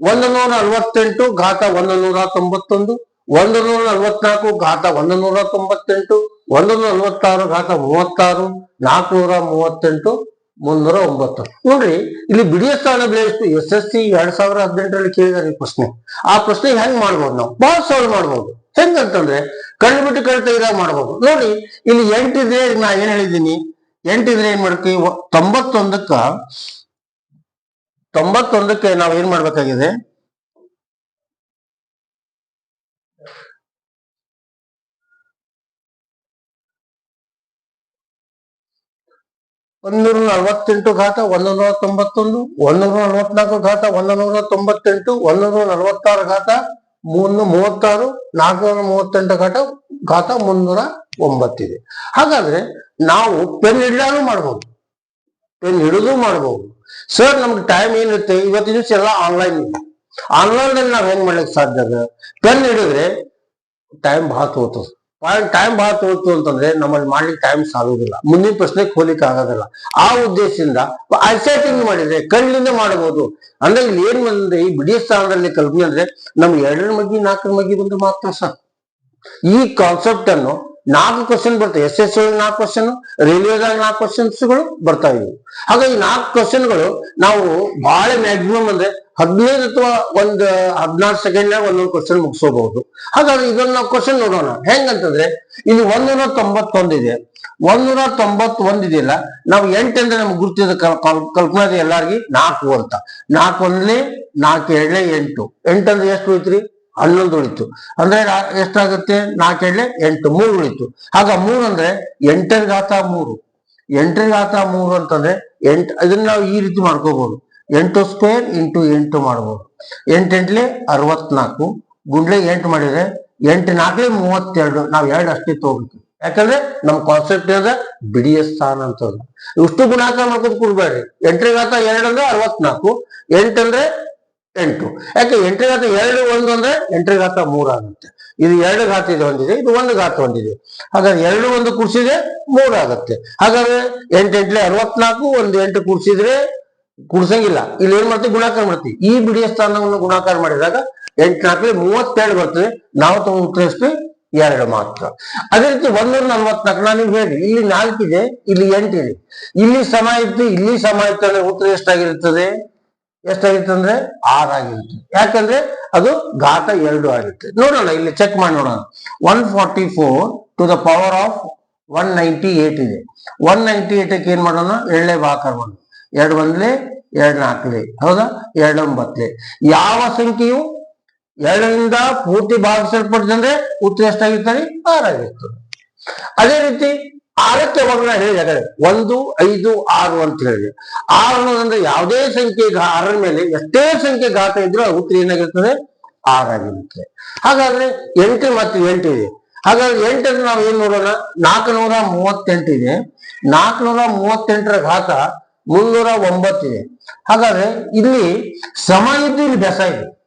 ಒಂದು ನೂರ ಅರವತ್ತೆಂಟು ಘಾತ ಒಂದು ನೂರ ತೊಂಬತ್ತೊಂದು ಒಂದು ನೂರ ನಲವತ್ನಾಲ್ಕು ಘಾತ ಒಂದು ನೂರ ತೊಂಬತ್ತೆಂಟು ಒಂದು ನೂರ ನಲವತ್ತಾರು ಘಾತ ಮೂವತ್ತಾರು ನಾಲ್ಕುನೂರ ಮೂವತ್ತೆಂಟು ಮುನ್ನೂರ ಒಂಬತ್ತು ನೋಡ್ರಿ, ಇಲ್ಲಿ ಬಿಡಿಯ ಸ್ಥಾನ ಎಷ್ಟು ಎಸ್ ಎಸ್ ಸಿ ಎರಡ್ ಸಾವಿರ ಹದಿನೆಂಟರಲ್ಲಿ ಕೇಳಿದಾರೆ ಈ ಪ್ರಶ್ನೆ. ಆ ಪ್ರಶ್ನೆ ಹೆಂಗ್ ಮಾಡ್ಬೋದು ನಾವು? ಬಹಳ ಸಾಲ್ವ್ ಮಾಡ್ಬೋದು. ಹೆಂಗಂತಂದ್ರೆ ಕಣ್ಣು ಬಿಟ್ಟು ಕಳಿತ ತೆಗೆದಾಗ ಮಾಡ್ಬೋದು. ನೋಡಿ, ಇಲ್ಲಿ ಎಂಟಿದ್ರೆ ನಾ ಏನ್ ಹೇಳಿದ್ದೀನಿ? ಎಂಟಿದ್ರೆ ಏನ್ ಮಾಡ್ತೀವಿ? ತೊಂಬತ್ತೊಂದಕ್ಕ, ತೊಂಬತ್ತೊಂದಕ್ಕೆ ನಾವ್ ಏನ್ ಮಾಡ್ಬೇಕಾಗಿದೆ? ಒಂದೂರ ನಲವತ್ತೆಂಟು ಘಾತ ಒಂದು ನೂರ ತೊಂಬತ್ತೊಂದು ಒಂದು ನೂರ ನಲವತ್ನಾಲ್ಕು ಘಾತ ಒಂದು ನೂರ ತೊಂಬತ್ತೆಂಟು ಒಂದು ನೂರ ನಲವತ್ತಾರು ಘಾತ ಮುನ್ನೂರ ಮೂವತ್ತಾರು ನಾಲ್ಕುನೂರ ಮೂವತ್ತೆಂಟು ಘಾತ ಘಾತ ಮುನ್ನೂರ ಒಂಬತ್ತಿದೆ ಹಾಗಾದ್ರೆ ನಾವು ಪೆನ್ ಹಿಡಿದಾನು ಮಾಡ್ಬೋದು. ಪೆನ್ ಹಿಡಿದು ಮಾಡ್ಬೋದು. ಸರ್, ನಮ್ಗೆ ಟೈಮ್ ಏನಿರುತ್ತೆ? ಇವತ್ತಿನ ದಿವಸ ಎಲ್ಲ ಆನ್ಲೈನ್ ಇದೆ. ಆನ್ಲೈನ್ ನಾವ್ ಹೆಂಗ್ ಮಾಡ್ಲಿಕ್ಕೆ ಸಾಧ್ಯ ಅದ ಪೆನ್ ಹಿಡಿದ್ರೆ ಟೈಮ್ ಬಹಳ ತಗೋತದ ಟೈಮ್ ಬಹಳ ತಗೋತು ಅಂತಂದ್ರೆ ನಮ್ಮಲ್ಲಿ ಮಾಡ್ಲಿಕ್ಕೆ ಟೈಮ್ ಸಾಲುವುದಿಲ್ಲ ಮುಂದಿನ ಪ್ರಶ್ನೆ ಹೋಲಿಕ್ಕೆ ಆಗೋದಿಲ್ಲ. ಆ ಉದ್ದೇಶದಿಂದ ಐಸೈಟಿಂಗ್ ಮಾಡಿದ್ರೆ ಕಣ್ಣಿಂದ ಮಾಡಬಹುದು. ಅಂದ್ರೆ ಇಲ್ಲಿ ಏನ್ ಬಂದ್ರೆ ಈ ಬಿಡಿ ಸ್ಥಾನದಲ್ಲಿ ಕಲ್ಪನೆ ಅಂದ್ರೆ ನಮ್ಗೆ ಎರಡರ ಮಗ್ಗಿ, ನಾಲ್ಕರ ಮಗ್ಗಿ ಬಂದ್ರೆ ಮಾತ್ರ ಸಾಕು. ಈ ಕಾನ್ಸೆಪ್ಟ್ ಅನ್ನು ನಾಲ್ಕು ಕ್ವಶನ್ ಬರ್ತವೆ ಎಸ್ ಎಸ್ ನಾಲ್ಕು ಕ್ವಶನ್ ರೈಲ್ವೆದಾಗ ನಾಲ್ಕು ಕ್ವಶನ್ಸ್ಗಳು ಬರ್ತಾ ಇವೆ ಹಾಗಾಗಿ ನಾಲ್ಕು ಕ್ವಶನ್ಗಳು ನಾವು ಬಹಳ ಮ್ಯಾಕ್ಸಿಮಮ್ ಅಂದ್ರೆ ಹದಿನೈದು ಅಥವಾ ಒಂದ್ ಹದಿನಾರು ಸೆಕೆಂಡ್ನಾಗ ಒಂದೊಂದು ಕ್ವಶನ್ ಮುಗಿಸೋಬಹುದು ಹಾಗಾದ್ರೆ ಇದನ್ನ ನಾವು ಕ್ವಶನ್ ನೋಡೋಣ. ಹೆಂಗಂತಂದ್ರೆ ಇದು ಒಂದೂರ ತೊಂಬತ್ತೊಂದಿದೆ ಒಂದೂರ ತೊಂಬತ್ತೊಂದಿದೆಯಲ್ಲ ನಾವು ಎಂಟು ಅಂದ್ರೆ ನಮ್ಗೆ ಗುರ್ತಿದ ಕಲ್ಪನಾ ಇದೆ ಎಲ್ಲಾರ್ಗಿ, ನಾಲ್ಕು ಅಂತ. ನಾಲ್ಕು ಒಂದನೇ ನಾಲ್ಕು ಎರಡನೇ ಎಂಟು. ಎಂಟು ಅಂದ್ರೆ ಎಷ್ಟು ಉಳಿತ್ರಿ? ಹನ್ನೊಂದು ಉಳಿತು. ಅಂದ್ರೆ ಎಷ್ಟಾಗುತ್ತೆ? ನಾಲ್ಕು ಎರಡ್ಲೆ ಎಂಟು. ಮೂರು ಉಳಿತು. ಆಗ ಮೂರು ಅಂದ್ರೆ ಎಂಟರ ಮೂರು. ಎಂಟರ ಘಾತ ಮೂರು ಅಂತಂದ್ರೆ ಎಂಟ್, ಇದನ್ನ ನಾವು ಈ ರೀತಿ ಮಾಡ್ಕೋಬಹುದು. ಎಂಟು ಸ್ಕ್ವೇರ್ ಇಂಟು ಎಂಟು ಮಾಡ್ಬೋದು. ಎಂಟೆಂಟ್ಲೆ ಅರವತ್ನಾಲ್ಕು. ಗುಂಡ್ಲೆ ಎಂಟು ಮಾಡಿದ್ರೆ ಎಂಟು ನಾಲ್ಕಲೆ ಮೂವತ್ತೆರಡು. ನಾವು ಎರಡು ಅಷ್ಟೇ ತಗೋಬೇಕು. ಯಾಕಂದ್ರೆ ನಮ್ ಕಾನ್ಸೆಪ್ಟ್ ಅದ ಬಿಡಿಯ ಸ್ಥಾನ ಅಂತ ಇಷ್ಟು ಗುಣಾಕಾರ ಮಾಡ್ಕೊಂಡು ಕೊಡ್ಬೇಡ್ರಿ. ಎಂಟ್ರಿಗಾತ ಎರಡು ಅಂದ್ರೆ ಅರವತ್ನಾಲ್ಕು. ಎಂಟಂದ್ರೆ ಎಂಟು. ಯಾಕೆ ಎಂಟ್ರಿಗಾತ ಎರಡು ಒಂದು ಅಂದ್ರೆ ಎಂಟ್ರಿಗಾತ ಮೂರು ಆಗುತ್ತೆ. ಇದು ಎರಡು ಘಾತ ಇದು ಹೊಂದಿದೆ ಇದು ಒಂದು ಘಾತ ಹೊಂದಿದೆ ಹಾಗಾದ್ರೆ ಎರಡು ಒಂದು ಕೂಡಿಸಿದ್ರೆ ಮೂರು ಆಗುತ್ತೆ. ಹಾಗಾದ್ರೆ ಎಂಟೆಂಟ್ಲೆ ಅರವತ್ನಾಲ್ಕು, ಒಂದು ಎಂಟು ಕೂಡಿಸಿದ್ರೆ ಕೂಡ್ಸಂಗಿಲ್ಲ ಇಲ್ಲಿ ಏನ್ ಮಾಡ್ತೀವಿ? ಗುಣಾಕಾರ ಮಾಡ್ತೀವಿ. ಈ ಬಿಡಿಯ ಸ್ಥಾನವನ್ನು ಗುಣಾಕಾರ ಮಾಡಿದಾಗ ಎಂಟು ನಾಲ್ಕಲ್ಲಿ ಮೂವತ್ತೆರಡು ಬರ್ತದೆ. ನಾವು ತಗೊಂಡು ಉತ್ತರ ಎಷ್ಟು ಎರಡು ಮಾತ್ರ. ಅದೇ ರೀತಿ ಒಂದೂರ ನಲ್ವತ್ನಾಲ್ಕು ನಾನು ನಿಮ್ಗೆ ಹೇಳಿ ಇಲ್ಲಿ ನಾಲ್ಕಿದೆ ಇಲ್ಲಿ ಎಂಟಿದೆ ಇಲ್ಲಿ ಸಮ ಇತ್ತು, ಇಲ್ಲಿ ಸಮ ಇತ್ತು ಅಂದ್ರೆ ಉತ್ತರ ಎಷ್ಟಾಗಿರ್ತದೆ ಎಷ್ಟಾಗಿತ್ತು ಅಂದ್ರೆ ಆರಾಗಿರುತ್ತೆ ಯಾಕಂದ್ರೆ ಅದು ಘಾತ ಎರಡು ಆಗಿರುತ್ತೆ. ನೋಡೋಣ, ಇಲ್ಲಿ ಚೆಕ್ ಮಾಡಿ ನೋಡೋಣ. One forty four to the power of one ninety eight ಇದೆ. ಒನ್ ನೈಂಟಿ ಏಟಕ್ಕೆ ಏನ್ ಮಾಡೋಣ? ಎಳ್ಳೆ ಬಾಕರ್ ಮಾಡೋಣ ಎರಡು ಒಂದ್ಲೆ ಎರಡು ನಾಲ್ಕಲೆ ಹೌದಾ? ಎರಡು ಒಂಬತ್ತಲೆ ಯಾವ ಸಂಖ್ಯೆಯು ಎರಡರಿಂದ ಪೂರ್ತಿ ಭಾಗಿಸಲ್ಪಟ್ಟಂದ್ರೆ ಉತ್ತರ ಎಷ್ಟಾಗಿರ್ತಾರೆ ಆರಾಗಿರ್ತದೆ ಅದೇ ರೀತಿ ಆರಕ್ಕೆ ಅವಾಗ ಹೇಳಿದಾಗ ಒಂದು, ಐದು, ಆರು ಅಂತ ಹೇಳಿದೆ. ಆರು ಅನ್ನೋದಂದ್ರೆ ಯಾವುದೇ ಸಂಖ್ಯೆ ಆರರ ಮೇಲೆ ಎಷ್ಟೇ ಸಂಖ್ಯೆ ಘಾತ ಇದ್ರೂ ಉತ್ತರ ಏನಾಗಿರ್ತದೆ ಆರಾಗಿರುತ್ತೆ ಹಾಗಾದ್ರೆ ಎಂಟು ಮತ್ತು ಎಂಟು ಇದೆ. ಹಾಗಾದ್ರೆ ಎಂಟನ್ನು ನಾವು ಏನ್ ನೋಡೋಣ? ನಾಲ್ಕುನೂರ ಮೂವತ್ತೆಂಟು ಇದೆ ನಾಲ್ಕುನೂರ ಮೂವತ್ತೆಂಟರ ಘಾತ ಮುನ್ನೂರ ಒಂಬತ್ತಿದೆ ಹಾಗಾದ್ರೆ ಇಲ್ಲಿ ಸಮ ಇದ್ದು ಇಲ್ಲಿ ಬೆಸ ಇದೆ.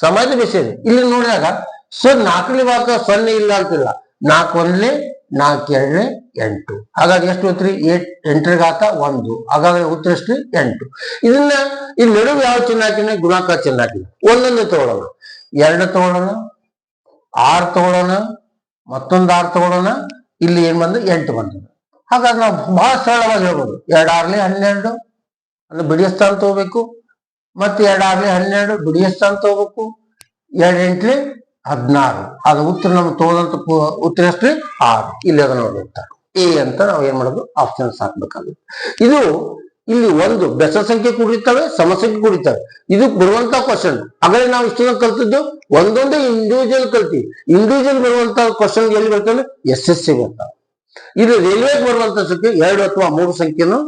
ಸಮಾಜ ಬೆಸ ಇದೆ. ಇಲ್ಲಿ ನೋಡಿದಾಗ, ಸೊ ನಾಲ್ಕನೇ ಭಾಗ ಸೊನ್ನೆ ಇಲ್ಲ ಅಂತಿಲ್ಲ. ನಾಲ್ಕು ಒಂದ್ಲೆ ನಾಲ್ಕು ಎರಡನೇ, ಎಂಟು. ಹಾಗಾಗಿ ಎಷ್ಟು ಉತ್ತರ? ಏಟ್ ಎಂಟರಿಗಾತ ಒಂದು. ಹಾಗಾದ್ರೆ ಉತ್ತರ ಎಷ್ಟು? ಎಂಟು. ಇದನ್ನ ಇಲ್ಲಿ ನಡುವೆ ಯಾವ ಚೆನ್ನಾಗಿನ ಹಾಕಿನ ಗುಣಾಕಾರ ಒಂದೊಂದು ತಗೊಳ್ಳೋಣ. ಎರಡು ತಗೊಳ್ಳೋಣ. ಆರು ತಗೊಳ್ಳೋಣ. ಮತ್ತೊಂದು ಆರು ತಗೊಳ್ಳೋಣ. ಇಲ್ಲಿ ಏನ್ ಬಂದು? ಎಂಟು ಬಂದದ್ದು ಹಾಗಾಗಿ ನಾವು ಬಹಳ ಸರಳವಾಗಿ ಹೇಳ್ಬೋದು. ಎರಡು ಆರ್ಲಿ ಹನ್ನೆರಡು ಅಂದ್ರೆ ಬಿಡಿಯ ಸ್ಥಾನ ತಗೋಬೇಕು. ಮತ್ತೆ ಎರಡು ಆರ್ಲಿ ಹನ್ನೆರಡು ಬಿಡಿಯ ಸ್ಥಾನ ತಗೋಬೇಕು. ಎರಡು ಹದಿನಾರು. ಅದು ಉತ್ತರ ನಮ್ಗೆ ತೋದಂತ ಉತ್ತರ ಎಷ್ಟು ಆರು. ಇಲ್ಲಿ ಅದನ್ನ ನೋಡಿರ್ತಾರೆ ಎ ಅಂತ ನಾವು ಏನ್ ಮಾಡೋದು? ಆಪ್ಷನ್ಸ್ ಹಾಕ್ಬೇಕಾಗುತ್ತೆ. ಇದು ಇಲ್ಲಿ ಒಂದು ಬೆಸ ಸಂಖ್ಯೆ ಕೂಡಿರ್ತವೆ, ಸಮಸಂಖ್ಯೆ ಕೂಡಿರ್ತವೆ. ಇದು ಬರುವಂತ ಕ್ವಶನ್ ಆಗಲೇ ನಾವು ಇಷ್ಟು ಕಲ್ತಿದ್ದು? ಒಂದೊಂದೇ ಇಂಡಿವಿಜುವಲ್ ಕಲ್ತೀವಿ ಇಂಡಿವಿಜುವಲ್ ಬರುವಂತ ಕ್ವಶನ್ ಎಲ್ಲಿ ಬರ್ತವೆ ಎಸ್ ಎಸ್ ಸಿ ಬರ್ತಾವೆ. ಇದು ರೈಲ್ವೆಗೆ ಬರುವಂತ ಸಂಖ್ಯೆ ಎರಡು ಅಥವಾ ಮೂರು ಸಂಖ್ಯೆನು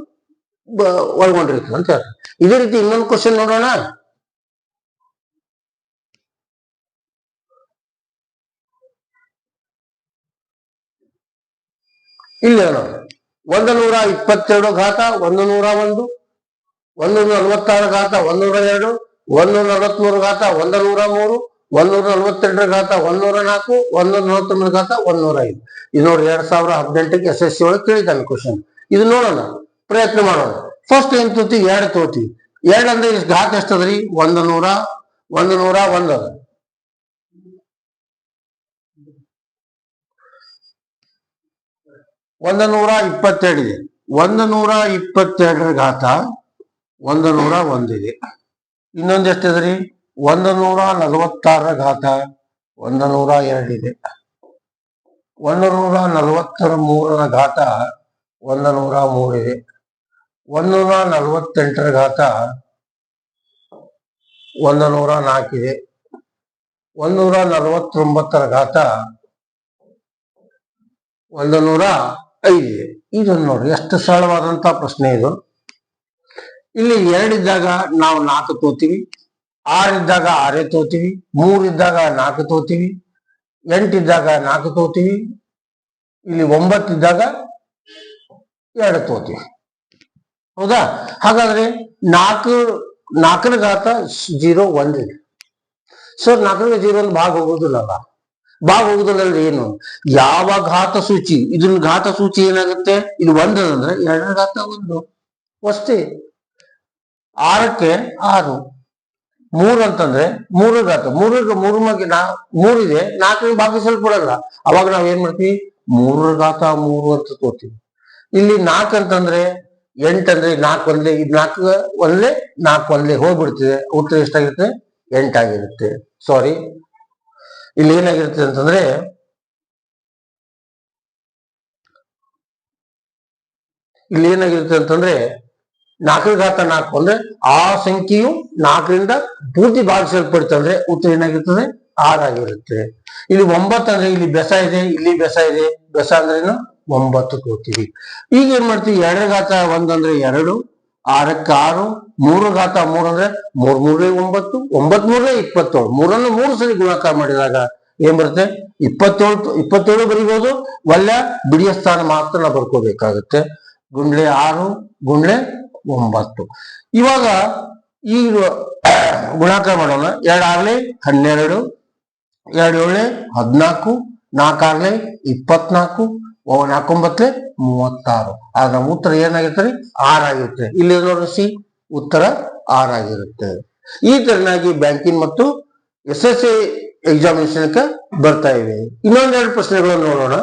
ಒಳಗೊಂಡಿರ್ತದೆ ಅಂತ ಹೇಳ್ತಾರೆ. ಇದೇ ರೀತಿ ಇನ್ನೊಂದು ಕ್ವಶನ್ ನೋಡೋಣ. ಇಲ್ಲಿ ಹೇಳೋಣ. ಒಂದು ನೂರ ಇಪ್ಪತ್ತೆರಡು ಘಾತ, ಒಂದು ನೂರ ಒಂದು ಒಂದು ನೂರ ನಲವತ್ತಾರು ಘಾತ, ಒಂದು ನೂರ ಎರಡು, ಒಂದು ನೂರ ನಲವತ್ಮೂರು ಘಾತ, ಒಂದು ನೂರ ಮೂರು ಒಂದು ನಲ್ವತ್ತೆರಡರ ಘಾತ ಒಂದು ನೂರ ನಾಲ್ಕು ಒಂದು ನಲ್ವತ್ತೊಂಬತ್ತು ಘಾತ ಒಂದು ನೂರ ಐದು ಇದು ನೋಡಿ ಎರಡ್ ಸಾವಿರ ಹದಿನೆಂಟಕ್ಕೆ ಎಸ್ ಎಸ್ ಸಿ ಒಳಗೆ ಕೇಳಿದ್ದಾನೆ ಕ್ವಶನ್ ಇದು ನೋಡೋಣ, ಪ್ರಯತ್ನ ಮಾಡೋಣ. ಫಸ್ಟ್ ಏನ್ ತೋತಿ? ಎರಡು ತೋತಿ. ಎರಡು ಅಂದ್ರೆ ಇಷ್ಟು ಘಾತ ಎಷ್ಟದ್ರಿ? ಒಂದು ನೂರ ಒಂದು ನೂರ ಒಂದು. ಅದ ಒಂದು ನೂರ ಇಪ್ಪತ್ತೆರಡಿದೆ ಒಂದು ನೂರ ಇಪ್ಪತ್ತೆರಡರ ಘಾತ ಒಂದು ನೂರ ಒಂದಿದೆ. ಇನ್ನೊಂದು ಎಷ್ಟಿದ್ರಿ? ಒಂದು ನೂರ ನಲವತ್ತಾರರ ಘಾತ ಒಂದು ನೂರ ಎರಡಿದೆ ಒಂದು ನೂರ ನಲವತ್ತರ ಮೂರರ ಘಾತ ಒಂದು ನೂರ ಮೂರಿದೆ ಒಂದು ನೂರ ನಲವತ್ತೆಂಟರ ಘಾತ ಒಂದು ನೂರ ನಾಲ್ಕಿದೆ ಒಂದು ನೂರ ನಲವತ್ತೊಂಬತ್ತರ ಘಾತ ಒಂದು ನೂರ ಐದಿದೆ ಇದನ್ನು ನೋಡ್ರಿ ಎಷ್ಟು ಸರಳವಾದಂತ ಪ್ರಶ್ನೆ ಇದು. ಇಲ್ಲಿ ಎರಡಿದ್ದಾಗ ನಾವು ನಾಲ್ಕು ತೋತೀವಿ ಆರಿದ್ದಾಗ ಆರೇ ತೋತೀವಿ, ಮೂರಿದ್ದಾಗ ನಾಲ್ಕು ತೋತೀವಿ, ಎಂಟಿದ್ದಾಗ ನಾಲ್ಕು ತೋತೀವಿ, ಇಲ್ಲಿ ಒಂಬತ್ತಿದ್ದಾಗ ಎರಡು ತೋತೀವಿ. ಹೌದಾ? ಹಾಗಾದ್ರೆ ನಾಲ್ಕು, ನಾಲ್ಕನ ಘಾತ ಜೀರೋ ಒಂದಿದೆ. ಸೊ ನಾಲ್ಕರ ಜೀರೋ ಒಂದು ಭಾಗ ಹೋಗುದಿಲ್ಲಲ್ಲ? ಭಾಗ ಹೋಗುದಿಲ್ಲ ಏನು? ಯಾವ ಘಾತ ಸೂಚಿ? ಇದನ್ನ ಘಾತ ಸೂಚಿ ಏನಾಗುತ್ತೆ? ಇದು ಒಂದು ಅಂದ್ರೆ ಎರಡರ ಘಾತ ಒಂದು. ಅಷ್ಟೇ. ಆರಕ್ಕೆ ಆರು. ಮೂರು ಅಂತಂದ್ರೆ ಮೂರು ಘಾತ. ಮೂರು ಮೂರು ಮಗೆ ನಾ ಮೂರಿದೆ ನಾಲ್ಕನೇ ಭಾಗಿಸಲ್ಪಡಲ್ಲ ಅವಾಗ ನಾವ್ ಏನ್ ಮಾಡ್ತೀವಿ? ಮೂರರ ಘಾತ, ಮೂರು ಅಂತ ತೋರ್ತೀವಿ. ಇಲ್ಲಿ ನಾಲ್ಕು ಅಂತಂದ್ರೆ ಎಂಟಂದ್ರೆ ನಾಲ್ಕು ಒಂದ್ಲೆ, ಇದು ನಾಲ್ಕು ಒಂದ್ಲೆ ನಾಲ್ಕು ಒಂದ್ಲೆ ಹೋಗ್ಬಿಡ್ತಿದೆ. ಉತ್ತರ ಎಷ್ಟಾಗಿರುತ್ತೆ? ಎಂಟಾಗಿರುತ್ತೆ ಸಾರಿ ಇಲ್ಲಿ ಏನಾಗಿರುತ್ತೆ ಅಂತಂದ್ರೆ ಇಲ್ಲಿ ಏನಾಗಿರುತ್ತೆ ಅಂತಂದ್ರೆ ನಾಲ್ಕರ ಘಾತ ನಾಲ್ಕು ಅಂದ್ರೆ ಆ ಸಂಖ್ಯೆಯು ನಾಲ್ಕರಿಂದ ಪೂರ್ತಿ ಭಾಗಿಸಲ್ಪಡುತ್ತೆ ಅಂದ್ರೆ ಉತ್ತರ ಏನಾಗಿರ್ತದೆ? ಆರಾಗಿರುತ್ತೆ ಇಲ್ಲಿ ಒಂಬತ್ತು ಅಂದ್ರೆ ಇಲ್ಲಿ ಬೆಸ ಇದೆ, ಇಲ್ಲಿ ಬೆಸ ಇದೆ. ಬೆಸ ಅಂದ್ರೆ ಏನು? ಒಂಬತ್ತು ತಗೋತೀವಿ ಈಗ ಏನ್ ಮಾಡ್ತೀವಿ? ಎರಡರ ಘಾತ ಒಂದಂದ್ರೆ ಎರಡು, ಆರಕ್ಕೆ ಆರು ಮೂರು ಘಾತ ಮೂರು ಅಂದ್ರೆ ಮೂರ್ ಮೂರೇ ಒಂಬತ್ತು, ಒಂಬತ್ ಮೂರೇ ಇಪ್ಪತ್ತೇಳು. ಮೂರನ್ನು ಮೂರು ಸರಿ ಗುಣಾಕಾರ ಮಾಡಿದಾಗ ಏನ್ ಬರುತ್ತೆ? ಇಪ್ಪತ್ತೇಳು ಇಪ್ಪತ್ತೇಳು ಬರಿಬೋದು. ಒಳ್ಳೆ ಬಿಡಿಯ ಸ್ಥಾನ ಮಾತ್ರ ನಾವು ಬರ್ಕೋಬೇಕಾಗುತ್ತೆ. ಗುಂಡ್ಲೆ ಆರು, ಗುಂಡ್ಲೆ ಒಂಬತ್ತು. ಇವಾಗ ಈ ಗುಣಾಕಾರ ಮಾಡೋಣ. ಎರಡಾಗ್ಲಿ ಹನ್ನೆರಡು, ಎರಡು ಏಳೆ, ಹದಿನಾಲ್ಕು ನಾಲ್ಕಾಗ್ಲಿ ಇಪ್ಪತ್ನಾಲ್ಕು, ಓ ನಾಲ್ಕೊಂಬತ್ಲೆ ಮೂವತ್ತಾರು. ಆಗ ನಮ್ಮ ಉತ್ತರ ಏನಾಗಿರ್ತಾರೆ ಆರಾಗಿರುತ್ತೆ ಇಲ್ಲಿ ನೋಡ್ರಿ ಸಿ, ಉತ್ತರ ಆರಾಗಿರುತ್ತೆ ಈ ತರನಾಗಿ ಬ್ಯಾಂಕಿಂಗ್ ಮತ್ತು ಎಸ್ ಎಸ್ ಎಕ್ಸಾಮಿನೇಷನ್ ಬರ್ತಾ ಇವೆ. ಇನ್ನೊಂದೆರಡು ಪ್ರಶ್ನೆಗಳನ್ನು ನೋಡೋಣ.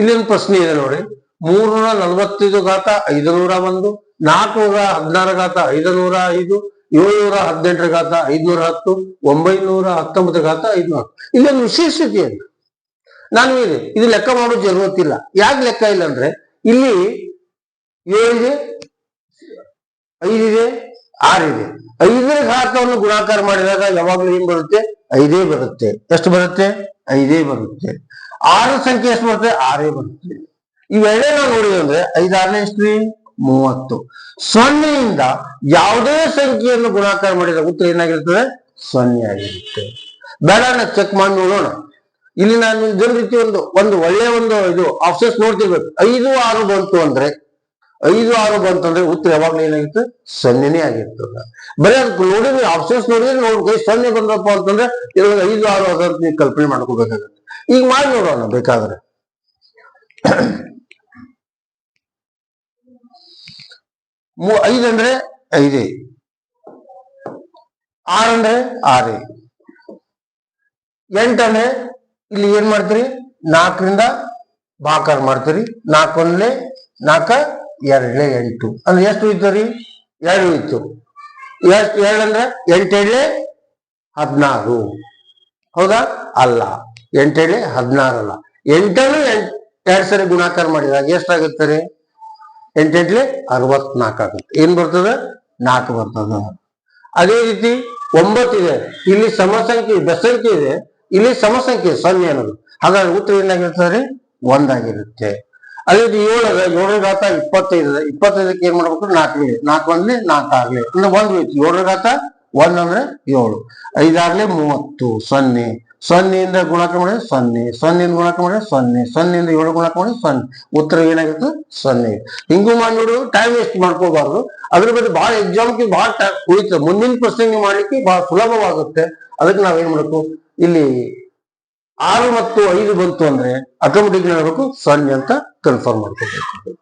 ಇಲ್ಲೊಂದು ಪ್ರಶ್ನೆ ಇದೆ ನೋಡಿ. ಮೂರ್ನೂರ ನಲವತ್ತೈದು ಘಾತ ಐದುನೂರ ಒಂದು, ನಾಲ್ಕುನೂರ ಹದಿನಾರು ಘಾತ ಐದುನೂರ ಐದು, ಏಳ್ನೂರ ಹದಿನೆಂಟರ ಘಾತ ಐದ್ನೂರ ಹತ್ತು, ಒಂಬೈನೂರ ಹತ್ತೊಂಬತ್ತರ ಘಾತ ಐದ್ನೂರ ಇಲ್ಲೊಂದು ವಿಶೇಷತೆ ಏನು ನಾನು ಇದೆ ಇದು ಲೆಕ್ಕ ಮಾಡೋ ಜರುರತ್ತಿಲ್ಲ ಯಾಕೆ ಲೆಕ್ಕ ಇಲ್ಲ ಅಂದ್ರೆ, ಇಲ್ಲಿ ಏಳಿದೆ, ಐದಿದೆ, ಆರಿದೆ. ಐದರ ಘಾತವನ್ನು ಗುಣಾಕಾರ ಮಾಡಿದಾಗ ಯಾವಾಗಲೂ ಏನ್ ಬರುತ್ತೆ? ಐದೇ ಬರುತ್ತೆ. ಎಷ್ಟು ಬರುತ್ತೆ? ಐದೇ ಬರುತ್ತೆ. ಆರು ಸಂಖ್ಯೆ ಎಷ್ಟು ಬರುತ್ತೆ? ಆರೇ ಬರುತ್ತೆ. ಇವೆರಡೇ ನಾವು ನೋಡಿದ್ವಿ ಅಂದ್ರೆ ಐದಾರನೇ ಎಷ್ಟು ಮೂವತ್ತು. ಸೊನ್ನೆಯಿಂದ ಯಾವುದೇ ಸಂಖ್ಯೆಯನ್ನು ಗುಣಾಕಾರ ಮಾಡಿದ ಉತ್ತರ ಏನಾಗಿರ್ತದೆ? ಸೊನ್ನೆ ಆಗಿರುತ್ತೆ. ಬೇಡ ಚೆಕ್ ಮಾಡಿ ನೋಡೋಣ. ಇಲ್ಲಿ ನಾನು ಇದರ ರೀತಿ ಒಂದು ಒಂದು ಒಳ್ಳೆಯ ಒಂದು ಇದು ಆಪ್ಷನ್ಸ್ ನೋಡ್ತಿರ್ಬೇಕು. ಐದು, ಆರು ಬಂತು ಅಂದ್ರೆ, ಐದು, ಆರು ಬಂತು ಅಂದ್ರೆ ಉತ್ತರ ಯಾವಾಗ್ಲೂ ಏನಾಗಿತ್ತು? ಸೊನ್ನೆನೇ ಆಗಿರ್ತದ ಬರೀ ಅದಕ್ಕೆ ನೋಡಿದ್ರೆ ಆಪ್ಷನ್ಸ್ ನೋಡಿದ್ರೆ ನೋಡ್ಬೇಕು. ಸೊನ್ನೆ ಬಂದಪ್ಪ ಅಂತಂದ್ರೆ ಐದು, ಆರು ಅದಂತ ನೀವು ಕಲ್ಪನೆ ಮಾಡ್ಕೋಬೇಕಾಗತ್ತೆ ಈಗ ಮಾಡಿ ನೋಡೋಣ ಬೇಕಾದ್ರೆ. ಐದ್ ಅಂದ್ರೆ ಐದೇ. ಆರ್ ಅಂದ್ರೆ ಆರೇ. ಎಂಟಂದ್ರೆ ಇಲ್ಲಿ ಏನ್ ಮಾಡ್ತೀರಿ? ನಾಲ್ಕರಿಂದ ಭಾಕಾರ ಮಾಡ್ತೀರಿ. ನಾಲ್ಕೊಂದ್ಲೆ ನಾಲ್ಕ ಎರಡ್ಲೆ ಎಂಟು. ಅಂದ್ರೆ ಎಷ್ಟು ಇತ್ತು ರೀ ಎರಡು ಇತ್ತು ಎಷ್ಟು ಎರಡಂದ್ರೆ ಎಂಟೆಡ್ಲೆ ಹದಿನಾರು. ಹೌದಾ? ಅಲ್ಲ. ಎಂಟೆಡ್ಲೆ ಹದಿನಾರಲ್ಲ. ಎಂಟನ್ನು ಎರಡು ಸರಿ ಗುಣಾಕಾರ ಮಾಡಿದಾಗ ಎಷ್ಟಾಗುತ್ತೆ ರೀ? ಎಂಟೆಂಟ್ಲಿ ಅರವತ್ನಾಲ್ಕು ಆಗುತ್ತೆ. ಏನ್ ಬರ್ತದ? ನಾಲ್ಕು ಬರ್ತದ. ಅದೇ ರೀತಿ ಒಂಬತ್ತಿದೆ ಇಲ್ಲಿ ಸಮಸಂಖ್ಯೆ ಬೆಸಂಖ್ಯೆ ಇದೆ. ಇಲ್ಲಿ ಸಮಸಂಖ್ಯೆ ಸೊನ್ನೆ ಅನ್ನೋದು. ಹಾಗಾದ್ರೆ ಉತ್ತರ ಏನಾಗಿರ್ತದೆ ಒಂದಾಗಿರುತ್ತೆ. ಅದೇ ರೀತಿ ಏಳದ ಏಳರ ಘಾತ ಇಪ್ಪತ್ತೈದು ಇದೆ. ಇಪ್ಪತ್ತೈದಕ್ಕೆ ಏನ್ ಮಾಡ್ಬೇಕು? ನಾಲ್ಕು ಇದೆ. ನಾಲ್ಕು ಒಂದ್ಲಿ ನಾಲ್ಕು ಆಗ್ಲಿ. ಅಂದ್ರೆ ಒಂದು ಏಳರ ಘಾತ ಒಂದ್ ಅಂದ್ರೆ ಏಳು. ಐದಾಗ್ಲಿ ಮೂವತ್ತು, ಸೊನ್ನೆ. ಸೊನ್ನೆಯಿಂದ ಗುಣಕ ಮಾಡಿದ್ರೆ ಸೊನ್ನೆ, ಸೊನ್ನೆಯಿಂದ ಗುಣಕ ಮಾಡಿದ್ರೆ ಸೊನ್ನೆ, ಸೊನ್ನೆಯಿಂದ ಏಳು ಗುಣಕ ಮಾಡಿದ್ರೆ ಸೊನ್ನೆ. ಉತ್ತರ ಏನಾಗುತ್ತೆ? ಸೊನ್ನೆ. ಹಿಂಗೂ ಮಾಡಿ ಟೈಮ್ ವೇಸ್ಟ್ ಮಾಡ್ಕೋಬಾರ್ದು ಅದ್ರ ಬಗ್ಗೆ ಬಹಳ ಎಕ್ಸಾಮ್ಗೆ ಬಹಳ ಉಳಿತದೆ ಮುಂದಿನ ಪ್ರಶ್ನೆ ಮಾಡ್ಲಿಕ್ಕೆ ಬಹಳ ಸುಲಭವಾಗುತ್ತೆ. ಅದಕ್ಕೆ ನಾವೇನ್ ಮಾಡಬೇಕು? ಇಲ್ಲಿ ಆರು ಮತ್ತು ಐದು ಬಂತು ಅಂದ್ರೆ ಆಟೋಮೆಟಿಕ್ ಏನಾಗಬೇಕು ಸೊನ್ನೆ ಅಂತ ಕನ್ಫರ್ಮ್ ಮಾಡ್ಕೋಬೇಕು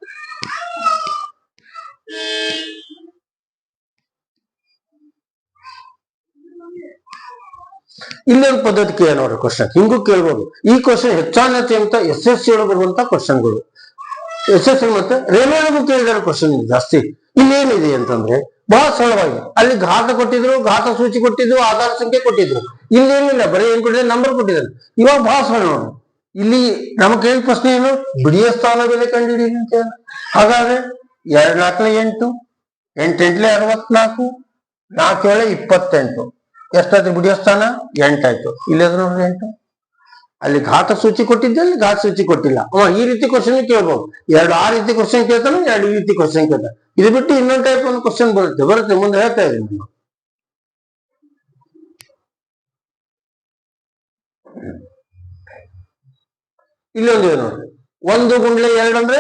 ಇಲ್ಲೊಂದು ಪದ್ಧತಿ ಕೇಳ ನೋಡ್ರಿ ಕ್ವಶನ್ ಹಿಂಗೂ ಕೇಳ್ಬೋದು. ಈ ಕ್ವಶನ್ ಹೆಚ್ಚಾನತೆ ಅಂತ ಎಸ್ ಎಸ್ ಸಿ ಬರುವಂತ ಕ್ವಶನ್ಗಳು ಎಸ್ ಎಸ್ ಸಿ ಮತ್ತೆ ರೇಲ್ವೆಗೂ ಕೇಳಿದಾರೆ ಕ್ವಶನ್ ಜಾಸ್ತಿ. ಇನ್ನೇನಿದೆ ಅಂತಂದ್ರೆ ಬಹಳ ಸರಳವಾಗಿ. ಅಲ್ಲಿ ಘಾತ ಕೊಟ್ಟಿದ್ರು, ಘಾತ ಸೂಚಿ ಕೊಟ್ಟಿದ್ರು, ಆಧಾರ ಸಂಖ್ಯೆ ಕೊಟ್ಟಿದ್ರು. ಇಲ್ಲೇನಿಲ್ಲ ಬರೀ ಏನ್ ಕೊಟ್ಟಿದ್ದಾರೆ? ನಂಬರ್ ಕೊಟ್ಟಿದ್ದಾರೆ. ಇವಾಗ ಬಹಳ ಸರಳ ನೋಡ್ರಿ ಇಲ್ಲಿ ನಮ್ಗೆ ಕೇಳಿದ ಪ್ರಶ್ನೆ ಏನು? ಬಿಡಿಯ ಸ್ಥಾನ ಬೆಲೆ ಕಂಡುಹಿಡಿಯಿರಿ ಅಂತ. ಹಾಗಾದ್ರೆ ಎರಡ್ ನಾಲ್ಕನೇ ಎಂಟು, ಎಂಟೆಂಟ್ಲೆ ಅರವತ್ನಾಲ್ಕು ನಾಲ್ಕು ಏಳೆ ಇಪ್ಪತ್ತೆಂಟು. ಎಷ್ಟಾಯ್ತು ಬಿಡಿಯೋ ಸ್ಥಾನ? ಎಂಟಾಯ್ತು. ಇಲ್ಲಿ ನೋಡ್ರಿ ಎಂಟು. ಅಲ್ಲಿ ಘಾತ ಸೂಚಿ ಕೊಟ್ಟಿದ್ದೆ, ಅಲ್ಲಿ ಘಾತ ಸೂಚಿ ಕೊಟ್ಟಿಲ್ಲ. ಅವ ಈ ರೀತಿ ಕ್ವಶನ್ ಕೇಳ್ಬೋದು. ಎರಡು ಆ ರೀತಿ ಕ್ವಶನ್ ಕೇಳ್ತಾನೆ, ಎರಡು ಈ ರೀತಿ ಕ್ವಶನ್ ಕೇಳ್ತಾನೆ. ಇದು ಬಿಟ್ಟು ಇನ್ನೊಂದು ಟೈಪ್ ಒಂದು ಕ್ವಶನ್ ಬರುತ್ತೆ. ಬರುತ್ತೆ, ಮುಂದೆ ಹೇಳ್ತಾ ಇದ್ದೀನಿ ನಾನು. ಇಲ್ಲೊಂದು ನೋಡ್ರಿ. ಒಂದು ಗುಂಡ್ಲೆ ಎರಡು ಅಂದ್ರೆ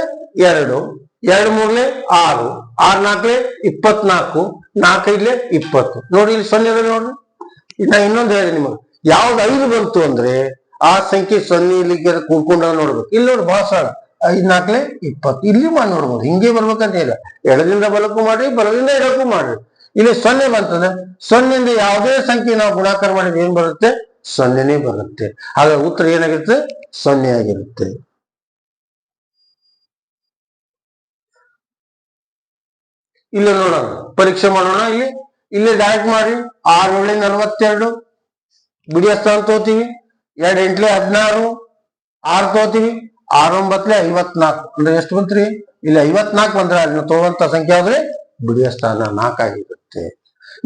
ಎರಡು. ಎರಡು ಮೂರ್ಲೆ ಆರು. ಆರ್ ನಾಲ್ಕಲೆ ಇಪ್ಪತ್ನಾಲ್ಕು. ನಾಲ್ಕೈದ್ಲೆ ಇಪ್ಪತ್ತು. ನೋಡಿ ಇಲ್ಲಿ ಸೊನ್ನೆ ಇದೆ ಇನ್ನ ಇನ್ನೊಂದು ಹೇಳಿ ನಿಮಗೆ. ಯಾವ್ದು ಐದು ಬಂತು ಅಂದ್ರೆ ಆ ಸಂಖ್ಯೆ ಸೊನ್ನೆ ಇಲ್ಲಿಗೆ ಕೂಡ್ಕೊಂಡ ನೋಡ್ಬೇಕು. ಇಲ್ಲಿ ನೋಡಿ ಬಹಳ ಸರಳ ಐದ್ ನಾಲ್ಕಲೆ ಇಪ್ಪತ್ತು. ಇಲ್ಲಿ ಮಾಡಿ ನೋಡ್ಬೋದು. ಹಿಂಗೆ ಬರ್ಬೇಕಂತ ಇಲ್ಲ. ಎಡದಿಂದ ಬಲಕ್ಕೂ ಮಾಡ್ರಿ, ಬಲದಿಂದ ಎಡಕ್ಕೂ ಮಾಡ್ರಿ. ಇಲ್ಲಿ ಸೊನ್ನೆ ಬಂತಂದ್ರೆ ಸೊನ್ನೆಯಿಂದ ಯಾವುದೇ ಸಂಖ್ಯೆ ನಾವು ಗುಣಾಕಾರ ಮಾಡಿದ್ರೆ ಏನ್ ಬರುತ್ತೆ? ಸೊನ್ನೆನೇ ಬರುತ್ತೆ. ಆಗ ಉತ್ತರ ಏನಾಗಿರುತ್ತೆ? ಸೊನ್ನೆ ಆಗಿರುತ್ತೆ. ಇಲ್ಲ ನೋಡೋಣ. ಪರೀಕ್ಷೆ ಮಾಡೋಣ ಇಲ್ಲಿ. ಇಲ್ಲಿ ಡೈರೆಕ್ಟ್ ಮಾಡಿ ಆರು ನಲ್ವತ್ತೆರಡು ಬಿಡಿ ಸ್ಥಾನ ತೋತೀವಿ ಎರಡು ಎಂಟ್ಲೆ ಹದಿನಾರು, ಆರು ತೋತೀವಿ ಆರೊಂಬತ್ಲೆ ಐವತ್ನಾಲ್ಕು. ಅಂದ್ರೆ ಎಷ್ಟು ಬಂತ್ರಿ? ಇಲ್ಲಿ ಐವತ್ನಾಲ್ಕು ಬಂದ್ರೆ ಅದನ್ನ ತೋವಂತ ಸಂಖ್ಯೆ ಆದ್ರೆ ಬಿಡಿಯ ಸ್ಥಾನ ನಾಲ್ಕಾಗಿರುತ್ತೆ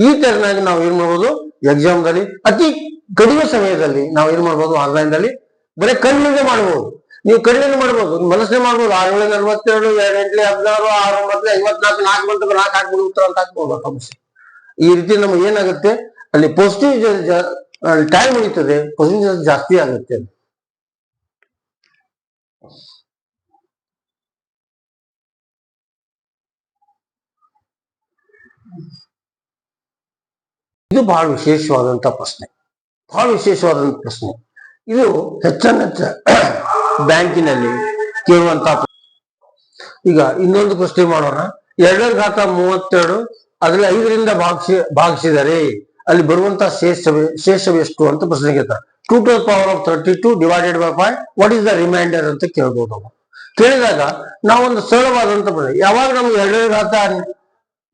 ಈ ತರನಾಗಿ ನಾವು ಏನ್ ಮಾಡ್ಬೋದು? ಎಕ್ಸಾಮ್ ದಲ್ಲಿ, ಅತಿ ಕಡಿಮೆ ಸಮಯದಲ್ಲಿ ನಾವು ಏನ್ ಮಾಡ್ಬೋದು? ಆನ್ಲೈನ್ ದಲ್ಲಿ ಬರೀ ಕಣ್ಣಿಗೆ ಮಾಡ್ಬೋದು. ನೀವು ಕಣ್ಣಿನ ಮಾಡ್ಬೋದು ಮನಸ್ಸೇ ಮಾಡ್ಬೋದು. ಆರು ನಲ್ವತ್ತೆರಡು ಎರಡು ಎಂಟ್ಲೆ ಹದಿನಾರು ಆರು ಐವತ್ನಾಲ್ಕು, ನಾಲ್ಕು ಬಂತು ನಾಲ್ಕು ಹಾಕ್ಬಿಡು ಅಂತ ಹಾಕ್ಬೋದು. ಸಮಸ್ಯೆ ಈ ರೀತಿ ನಮ್ಗೆ ಏನಾಗುತ್ತೆ? ಅಲ್ಲಿ ಪಾಸಿಟಿವ್ ಟೈಮ್ ಉಳಿತದೆ ಪಾಸಿಟಿವ್ ಜಾಸ್ತಿ ಆಗುತ್ತೆ. ಇದು ಬಹಳ ವಿಶೇಷವಾದಂತ ಪ್ರಶ್ನೆ. ಬಹಳ ವಿಶೇಷವಾದಂತ ಪ್ರಶ್ನೆ. ಇದು ಹೆಚ್ಚೆಚ್ಚ ಬ್ಯಾಂಕಿನಲ್ಲಿ ಕೇಳುವಂತ ಈಗ ಇನ್ನೊಂದು ಪ್ರಶ್ನೆ ಮಾಡೋಣ. ಎರಡರ ಘಾತ ಮೂವತ್ತೆರಡು ಅದ್ರಲ್ಲಿ ಐದರಿಂದ ಭಾಗಿಸಿ, ಭಾಗಿಸಿದರೆ ಅಲ್ಲಿ ಬರುವಂತ ಶೇಷ ಶೇಷವೆಷ್ಟು ಅಂತ ಪ್ರಶ್ನೆ ಕೇಳ್ತಾರೆ. Two to power of thirty two divided by five what is the remainder ಅಂತ ಕೇಳ್ಬೋದು ನಾವು. ಕೇಳಿದಾಗ ನಾವೊಂದು ಸರಳವಾದಂತ ಪ್ರಶ್ನೆ, ಯಾವಾಗ ನಮ್ಗೆ ಎರಡನೇ ಘಾತ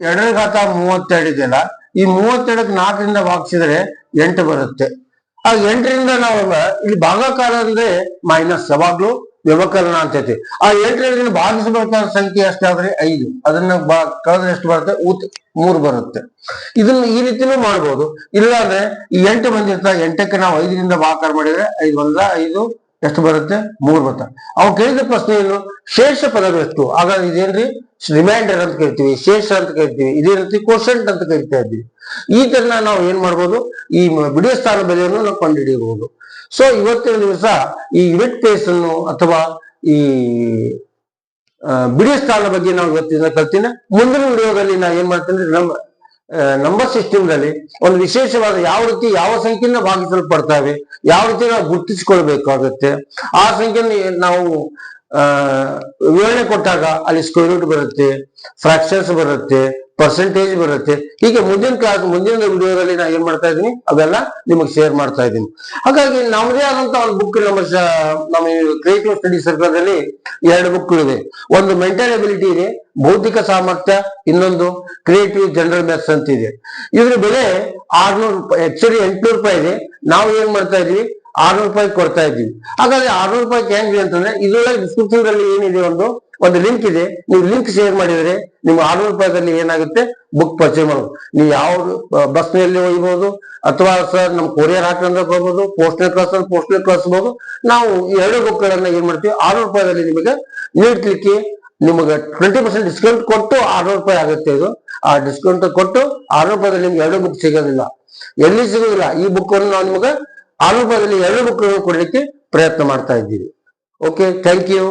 ಎರಡನೇ ಘಾತ ಮೂವತ್ತೆರಡು ಇದೆಯಲ್ಲ, ಈ ಮೂವತ್ತೆರಡಕ್ಕೆ ನಾಲ್ಕರಿಂದ ಭಾಗಿಸಿದ್ರೆ ಎಂಟು ಬರುತ್ತೆ. ಆ ಎಂಟರಿಂದ ನಾವು ಇಲ್ಲಿ ಭಾಗಾಕಾರ ಅಂದ್ರೆ ಮೈನಸ್ ಯಾವಾಗ್ಲೂ ವ್ಯವಕಲನ ಅಂತ ಐತಿ ಆ ಎಂಟರಿಂದ ಭಾಗಿಸಬೇಕಾದ ಸಂಖ್ಯೆ ಎಷ್ಟಾದ್ರೆ ಐದು. ಅದನ್ನ ಬಾ, ಕಳೆದ್ರೆ ಎಷ್ಟು ಬರುತ್ತೆ? ಊತ್ ಮೂರು ಬರುತ್ತೆ. ಇದನ್ನ ಈ ರೀತಿನೂ ಮಾಡ್ಬೋದು. ಇಲ್ಲಾಂದ್ರೆ ಈ ಎಂಟು ಬಂದಿರ್ತ ಎಂಟಕ್ಕೆ ನಾವು ಐದರಿಂದ ಭಾಗಕಾರ ಮಾಡಿದ್ರೆ ಐದು ಒಂದ ಐದು, ಎಷ್ಟು ಬರುತ್ತೆ? ಮೂರು ಬರುತ್ತೆ. ಅವ್ರು ಕೇಳಿದ ಪ್ರಶ್ನೆ ಏನು? ಶೇಷ ಎಷ್ಟು? ಆಗ ಇದೇನ್ರಿ? ರಿಮೈಂಡರ್ ಅಂತ ಕರಿತೀವಿ, ಶೇಷ ಅಂತ ಕರಿತೀವಿ, ಇದೇ ರೀತಿ ಕ್ವಶಂಟ್ ಅಂತ ಕರಿತಾ ಇದ್ವಿ ಈ ತರ ನಾವು ಏನ್ ಮಾಡ್ಬೋದು? ಈ ಬಿಡುವ ಸ್ಥಾನ ಬೆಲೆಯನ್ನು ನಾವು ಕಂಡುಹಿಡಿಯಬಹುದು. ಸೊ ಇವತ್ತಿನ ದಿವಸ ಈ ಯುನಿಟ್ ಪ್ಲೇಸ್ ಅನ್ನು ಅಥವಾ ಈ ಬಿಡಿ ಸ್ಥಾನ ಬಗ್ಗೆ ನಾವು ಇವತ್ತಿನ ಕಲ್ತೀನಿ. ಮುಂದಿನ ವಿಡಿಯೋದಲ್ಲಿ ನಾ ಏನ್ ಮಾಡ್ತೇನೆ ನಮ್ಮ ನಂಬರ್ ಸಿಸ್ಟಮ್ದಲ್ಲಿ ಒಂದು ವಿಶೇಷವಾದ ಯಾವ ರೀತಿ ಯಾವ ಸಂಖ್ಯೆಯಿಂದ ಭಾಗಿಸಲ್ಪಡ್ತಾವೆ, ಯಾವ ರೀತಿ ನಾವು ಗುರುತಿಸಿಕೊಳ್ಬೇಕಾಗುತ್ತೆ. ಆ ಸಂಖ್ಯೆಯನ್ನು ನಾವು ವಿವರಣೆ ಕೊಟ್ಟಾಗ ಅಲ್ಲಿ ಸ್ಕ್ವೇರ್ ರೂಟ್ ಬರುತ್ತೆ ಫ್ರಾಕ್ಷನ್ಸ್ ಬರುತ್ತೆ ಪರ್ಸೆಂಟೇಜ್ ಬರುತ್ತೆ. ಈಗ ಮುಂದಿನ ಕ್ಲಾಸ್ ಮುಂದಿನ ವಿಡಿಯೋದಲ್ಲಿ ನಾ ಏನ್ ಮಾಡ್ತಾ ಇದ್ದೀನಿ? ಅವೆಲ್ಲ ನಿಮಗೆ ಶೇರ್ ಮಾಡ್ತಾ ಇದ್ದೀನಿ. ಹಾಗಾಗಿ ನಮ್ಮದೇ ಆದಂತ ಒಂದು ಬುಕ್ ನಮ್ಮ ನಮ್ಮ ಕ್ರಿಯೇಟಿವ್ ಸ್ಟಡಿ ಸರ್ಕಲ್ ಎರಡು ಬುಕ್ ಇದೆ ಒಂದು ಮೆಂಟಲ್ ಎಬಿಲಿಟಿ ಇದೆ, ಬೌದ್ಧಿಕ ಸಾಮರ್ಥ್ಯ, ಇನ್ನೊಂದು ಕ್ರಿಯೇಟಿವ್ ಜನರಲ್ ಮ್ಯಾಥ್ಸ್ ಅಂತ ಇದೆ. ಇದ್ರ ಬೆಲೆ ಆರ್ನೂರು ರೂಪಾಯಿ ಆಕ್ಚುಲಿ ಎಂಟ್ನೂರು ರೂಪಾಯಿ ಇದೆ. ನಾವು ಏನ್ ಮಾಡ್ತಾ ಇದೀವಿ ಆರ್ನೂರು ರೂಪಾಯಿ ಕೊಡ್ತಾ ಇದ್ದೀವಿ. ಹಾಗಾದ್ರೆ ಆರ್ನೂರು ರೂಪಾಯಿ ಹೆಂಗ್ರಿ ಅಂತಂದ್ರೆ, ಇದ್ರೊಳಗೆ ಡಿಸ್ಕ್ರಿಪ್ಷನ್ ಏನಿದೆ ಒಂದು? ಒಂದು ಲಿಂಕ್ ಇದೆ. ನೀವು ಲಿಂಕ್ ಶೇರ್ ಮಾಡಿದ್ರೆ ನಿಮ್ಗೆ ಆರ್ನೂರು ರೂಪಾಯಿದಲ್ಲಿ ಏನಾಗುತ್ತೆ? ಬುಕ್ ಪರ್ಚೇಸ್ ಮಾಡಬಹುದು ನೀವು ಯಾವ ಬಸ್ನಲ್ಲಿ ಹೋಗಬಹುದು ಅಥವಾ ಸರ್ ನಮ್ ಕೊರಿಯರ್ ಹಾಕೊಂಡ್ರೆ ಬರ್ಬೋದು ಪೋಸ್ಟಲ್ ಕ್ಲಾಸ್ ಪೋಸ್ಟಲ್ ಕಳಿಸ್ಬೋದು ನಾವು ಎರಡು ಬುಕ್ಗಳನ್ನ ಏನ್ ಮಾಡ್ತೀವಿ? ಆರ್ನೂರು ರೂಪಾಯಿದಲ್ಲಿ ನಿಮಗೆ ನೀಡ್ಲಿಕ್ಕೆ ನಿಮಗೆ ಟ್ವೆಂಟಿ ಪರ್ಸೆಂಟ್ ಡಿಸ್ಕೌಂಟ್ ಕೊಟ್ಟು ಆರ್ನೂರು ರೂಪಾಯಿ ಆಗುತ್ತೆ ಇದು. ಆ ಡಿಸ್ಕೌಂಟ್ ಕೊಟ್ಟು ಆರು ರೂಪಾಯಿದಲ್ಲಿ ನಿಮ್ಗೆ ಎರಡು ಬುಕ್ ಸಿಗೋದಿಲ್ಲ. ಎಲ್ಲಿ ಸಿಗೋದಿಲ್ಲ? ಈ ಬುಕ್ ಅನ್ನು ನಾವು ನಿಮಗೆ ಆರು ರೂಪಾಯಿದಲ್ಲಿ ಎರಡು ಬುಕ್ ಕೊಡಲಿಕ್ಕೆ ಪ್ರಯತ್ನ ಮಾಡ್ತಾ ಇದ್ದೀವಿ. Okay thank you